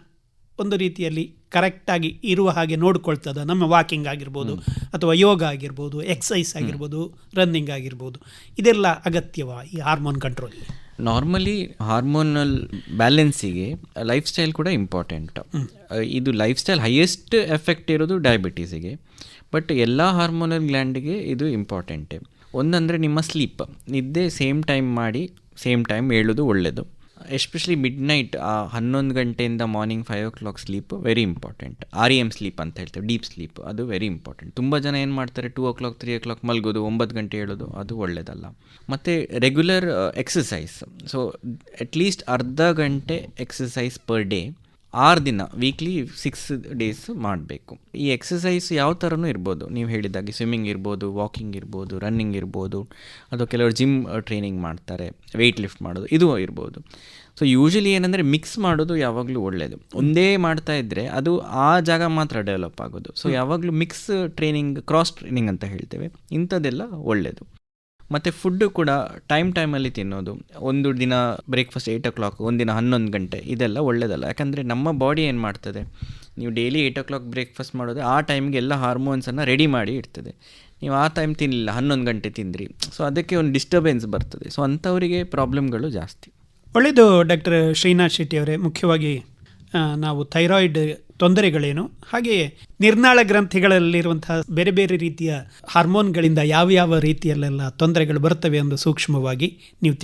ಒಂದು ರೀತಿಯಲ್ಲಿ ಕರೆಕ್ಟಾಗಿ ಇರುವ ಹಾಗೆ ನೋಡ್ಕೊಳ್ತದ. ನಮ್ಮ ವಾಕಿಂಗ್ ಆಗಿರ್ಬೋದು ಅಥವಾ ಯೋಗ ಆಗಿರ್ಬೋದು ಎಕ್ಸಸೈಸ್ ಆಗಿರ್ಬೋದು ರನ್ನಿಂಗ್ ಆಗಿರ್ಬೋದು ಇದೆಲ್ಲ ಅಗತ್ಯವ ಈ ಹಾರ್ಮೋನ್ ಕಂಟ್ರೋಲ್ ನಾರ್ಮಲಿ ಹಾರ್ಮೋನಲ್ ಬ್ಯಾಲೆನ್ಸಿಗೆ ಲೈಫ್ ಸ್ಟೈಲ್ ಕೂಡ ಇಂಪಾರ್ಟೆಂಟ್ ಇದು ಲೈಫ್ ಸ್ಟೈಲ್ ಹೈಯೆಸ್ಟ್ ಎಫೆಕ್ಟ್ ಇರೋದು ಡಯಾಬಿಟೀಸಿಗೆ ಬಟ್ ಎಲ್ಲ ಹಾರ್ಮೋನಲ್ ಗ್ಲ್ಯಾಂಡಿಗೆ ಇದು ಇಂಪಾರ್ಟೆಂಟೆ ಒಂದಂದರೆ ನಿಮ್ಮ ಸ್ಲೀಪ್ ನಿದ್ದೆ ಸೇಮ್ ಟೈಮ್ ಮಾಡಿ ಸೇಮ್ ಟೈಮ್ ಹೇಳೋದು ಒಳ್ಳೆಯದು ಎಸ್ಪೆಷಲಿ ಮಿಡ್ ನೈಟ್ ಹನ್ನೊಂದು ಗಂಟೆಯಿಂದ morning five o'clock sleep very important R M sleep ಅಂತ ಹೇಳ್ತೇವೆ ಡೀಪ್ ಸ್ಲೀಪ್ ಅದು ವೆರಿ ಇಂಪಾರ್ಟೆಂಟ್ ತುಂಬ ಜನ ಏನು ಮಾಡ್ತಾರೆ two o'clock three o'clock ಮಲ್ಗೋದು, ಒಂಬತ್ತು ಗಂಟೆ ಹೇಳೋದು ಅದು ಒಳ್ಳೆಯದಲ್ಲ ಮತ್ತು ರೆಗ್ಯುಲರ್ ಎಕ್ಸಸೈಸ್ ಸೊ ಅಟ್ಲೀಸ್ಟ್ ಅರ್ಧ ಗಂಟೆ ಎಕ್ಸಸೈಸ್ ಪರ್ ಡೇ ಆರು ದಿನ ವೀಕ್ಲಿ ಸಿಕ್ಸ್ ಡೇಸ್ ಮಾಡಬೇಕು. ಈ ಎಕ್ಸಸೈಸ್ ಯಾವ ಥರನೂ ಇರ್ಬೋದು. ನೀವು ಹೇಳಿದಾಗೆ ಸ್ವಿಮ್ಮಿಂಗ್ ಇರ್ಬೋದು ವಾಕಿಂಗ್ ಇರ್ಬೋದು ರನ್ನಿಂಗ್ ಇರ್ಬೋದು ಅಥವಾ ಕೆಲವರು ಜಿಮ್ ಟ್ರೈನಿಂಗ್ ಮಾಡ್ತಾರೆ ವೆಯ್ಟ್ ಲಿಫ್ಟ್ ಮಾಡೋದು, ಇದು ಇರ್ಬೋದು. ಸೊ ಯೂಶಲಿ ಏನಂದರೆ ಮಿಕ್ಸ್ ಮಾಡೋದು ಯಾವಾಗಲೂ ಒಳ್ಳೆಯದು ಒಂದೇ ಮಾಡ್ತಾ ಇದ್ದರೆ ಅದು ಆ ಜಾಗ ಮಾತ್ರ ಡೆವಲಪ್ ಆಗೋದು. ಸೊ ಯಾವಾಗಲೂ ಮಿಕ್ಸ್ ಟ್ರೈನಿಂಗ್ ಕ್ರಾಸ್ ಟ್ರೈನಿಂಗ್ ಅಂತ ಹೇಳ್ತೇವೆ. ಇಂಥದ್ದೆಲ್ಲ ಒಳ್ಳೆಯದು ಮತ್ತು ಫುಡ್ಡು ಕೂಡ ಟೈಮ್ ಟೈಮಲ್ಲಿ ತಿನ್ನೋದು. ಒಂದು ದಿನ ಬ್ರೇಕ್ಫಾಸ್ಟ್ ಏಯ್ಟ್ ಓ ಕ್ಲಾಕ್ ಒಂದಿನ ಹನ್ನೊಂದು ಗಂಟೆ, ಇದೆಲ್ಲ ಒಳ್ಳೆಯದಲ್ಲ ಯಾಕಂದರೆ ನಮ್ಮ ಬಾಡಿ ಏನು ಮಾಡ್ತದೆ? ನೀವು daily eight o'clock breakfast ಮಾಡೋದು, ಆ ಟೈಮ್ಗೆ ಎಲ್ಲ ಹಾರ್ಮೋನ್ಸನ್ನು ರೆಡಿ ಮಾಡಿ ಇಡ್ತದೆ. ನೀವು ಆ ಟೈಮ್ ತಿನ್ನಲಿಲ್ಲ ಹನ್ನೊಂದು ಗಂಟೆ ತಿಂದ್ರಿ. ಸೊ ಅದಕ್ಕೆ ಒಂದು ಡಿಸ್ಟರ್ಬೆನ್ಸ್ ಬರ್ತದೆ. ಸೊ ಅಂಥವರಿಗೆ ಪ್ರಾಬ್ಲಮ್ಗಳು ಜಾಸ್ತಿ. ಒಳ್ಳೆಯದು ಡಾಕ್ಟರ್ ಶ್ರೀನಾಥ್ ಶೆಟ್ಟಿ ಅವರೇ. ಮುಖ್ಯವಾಗಿ ನಾವು ಥೈರಾಯ್ಡ್ ತೊಂದರೆಗಳೇನು? ಹಾಗೆಯೇ ನಿರ್ನಾಳ ಗ್ರಂಥಿಗಳಲ್ಲಿರುವಂತಹ ಬೇರೆ ಬೇರೆ ರೀತಿಯ ಹಾರ್ಮೋನ್ಗಳಿಂದ ಯಾವ ಯಾವ ರೀತಿಯಲ್ಲೆಲ್ಲ ತೊಂದರೆಗಳು ಬರ್ತವೆ ಎಂದು ಸೂಕ್ಷ್ಮವಾಗಿ ನೀವು ತಿಳಿ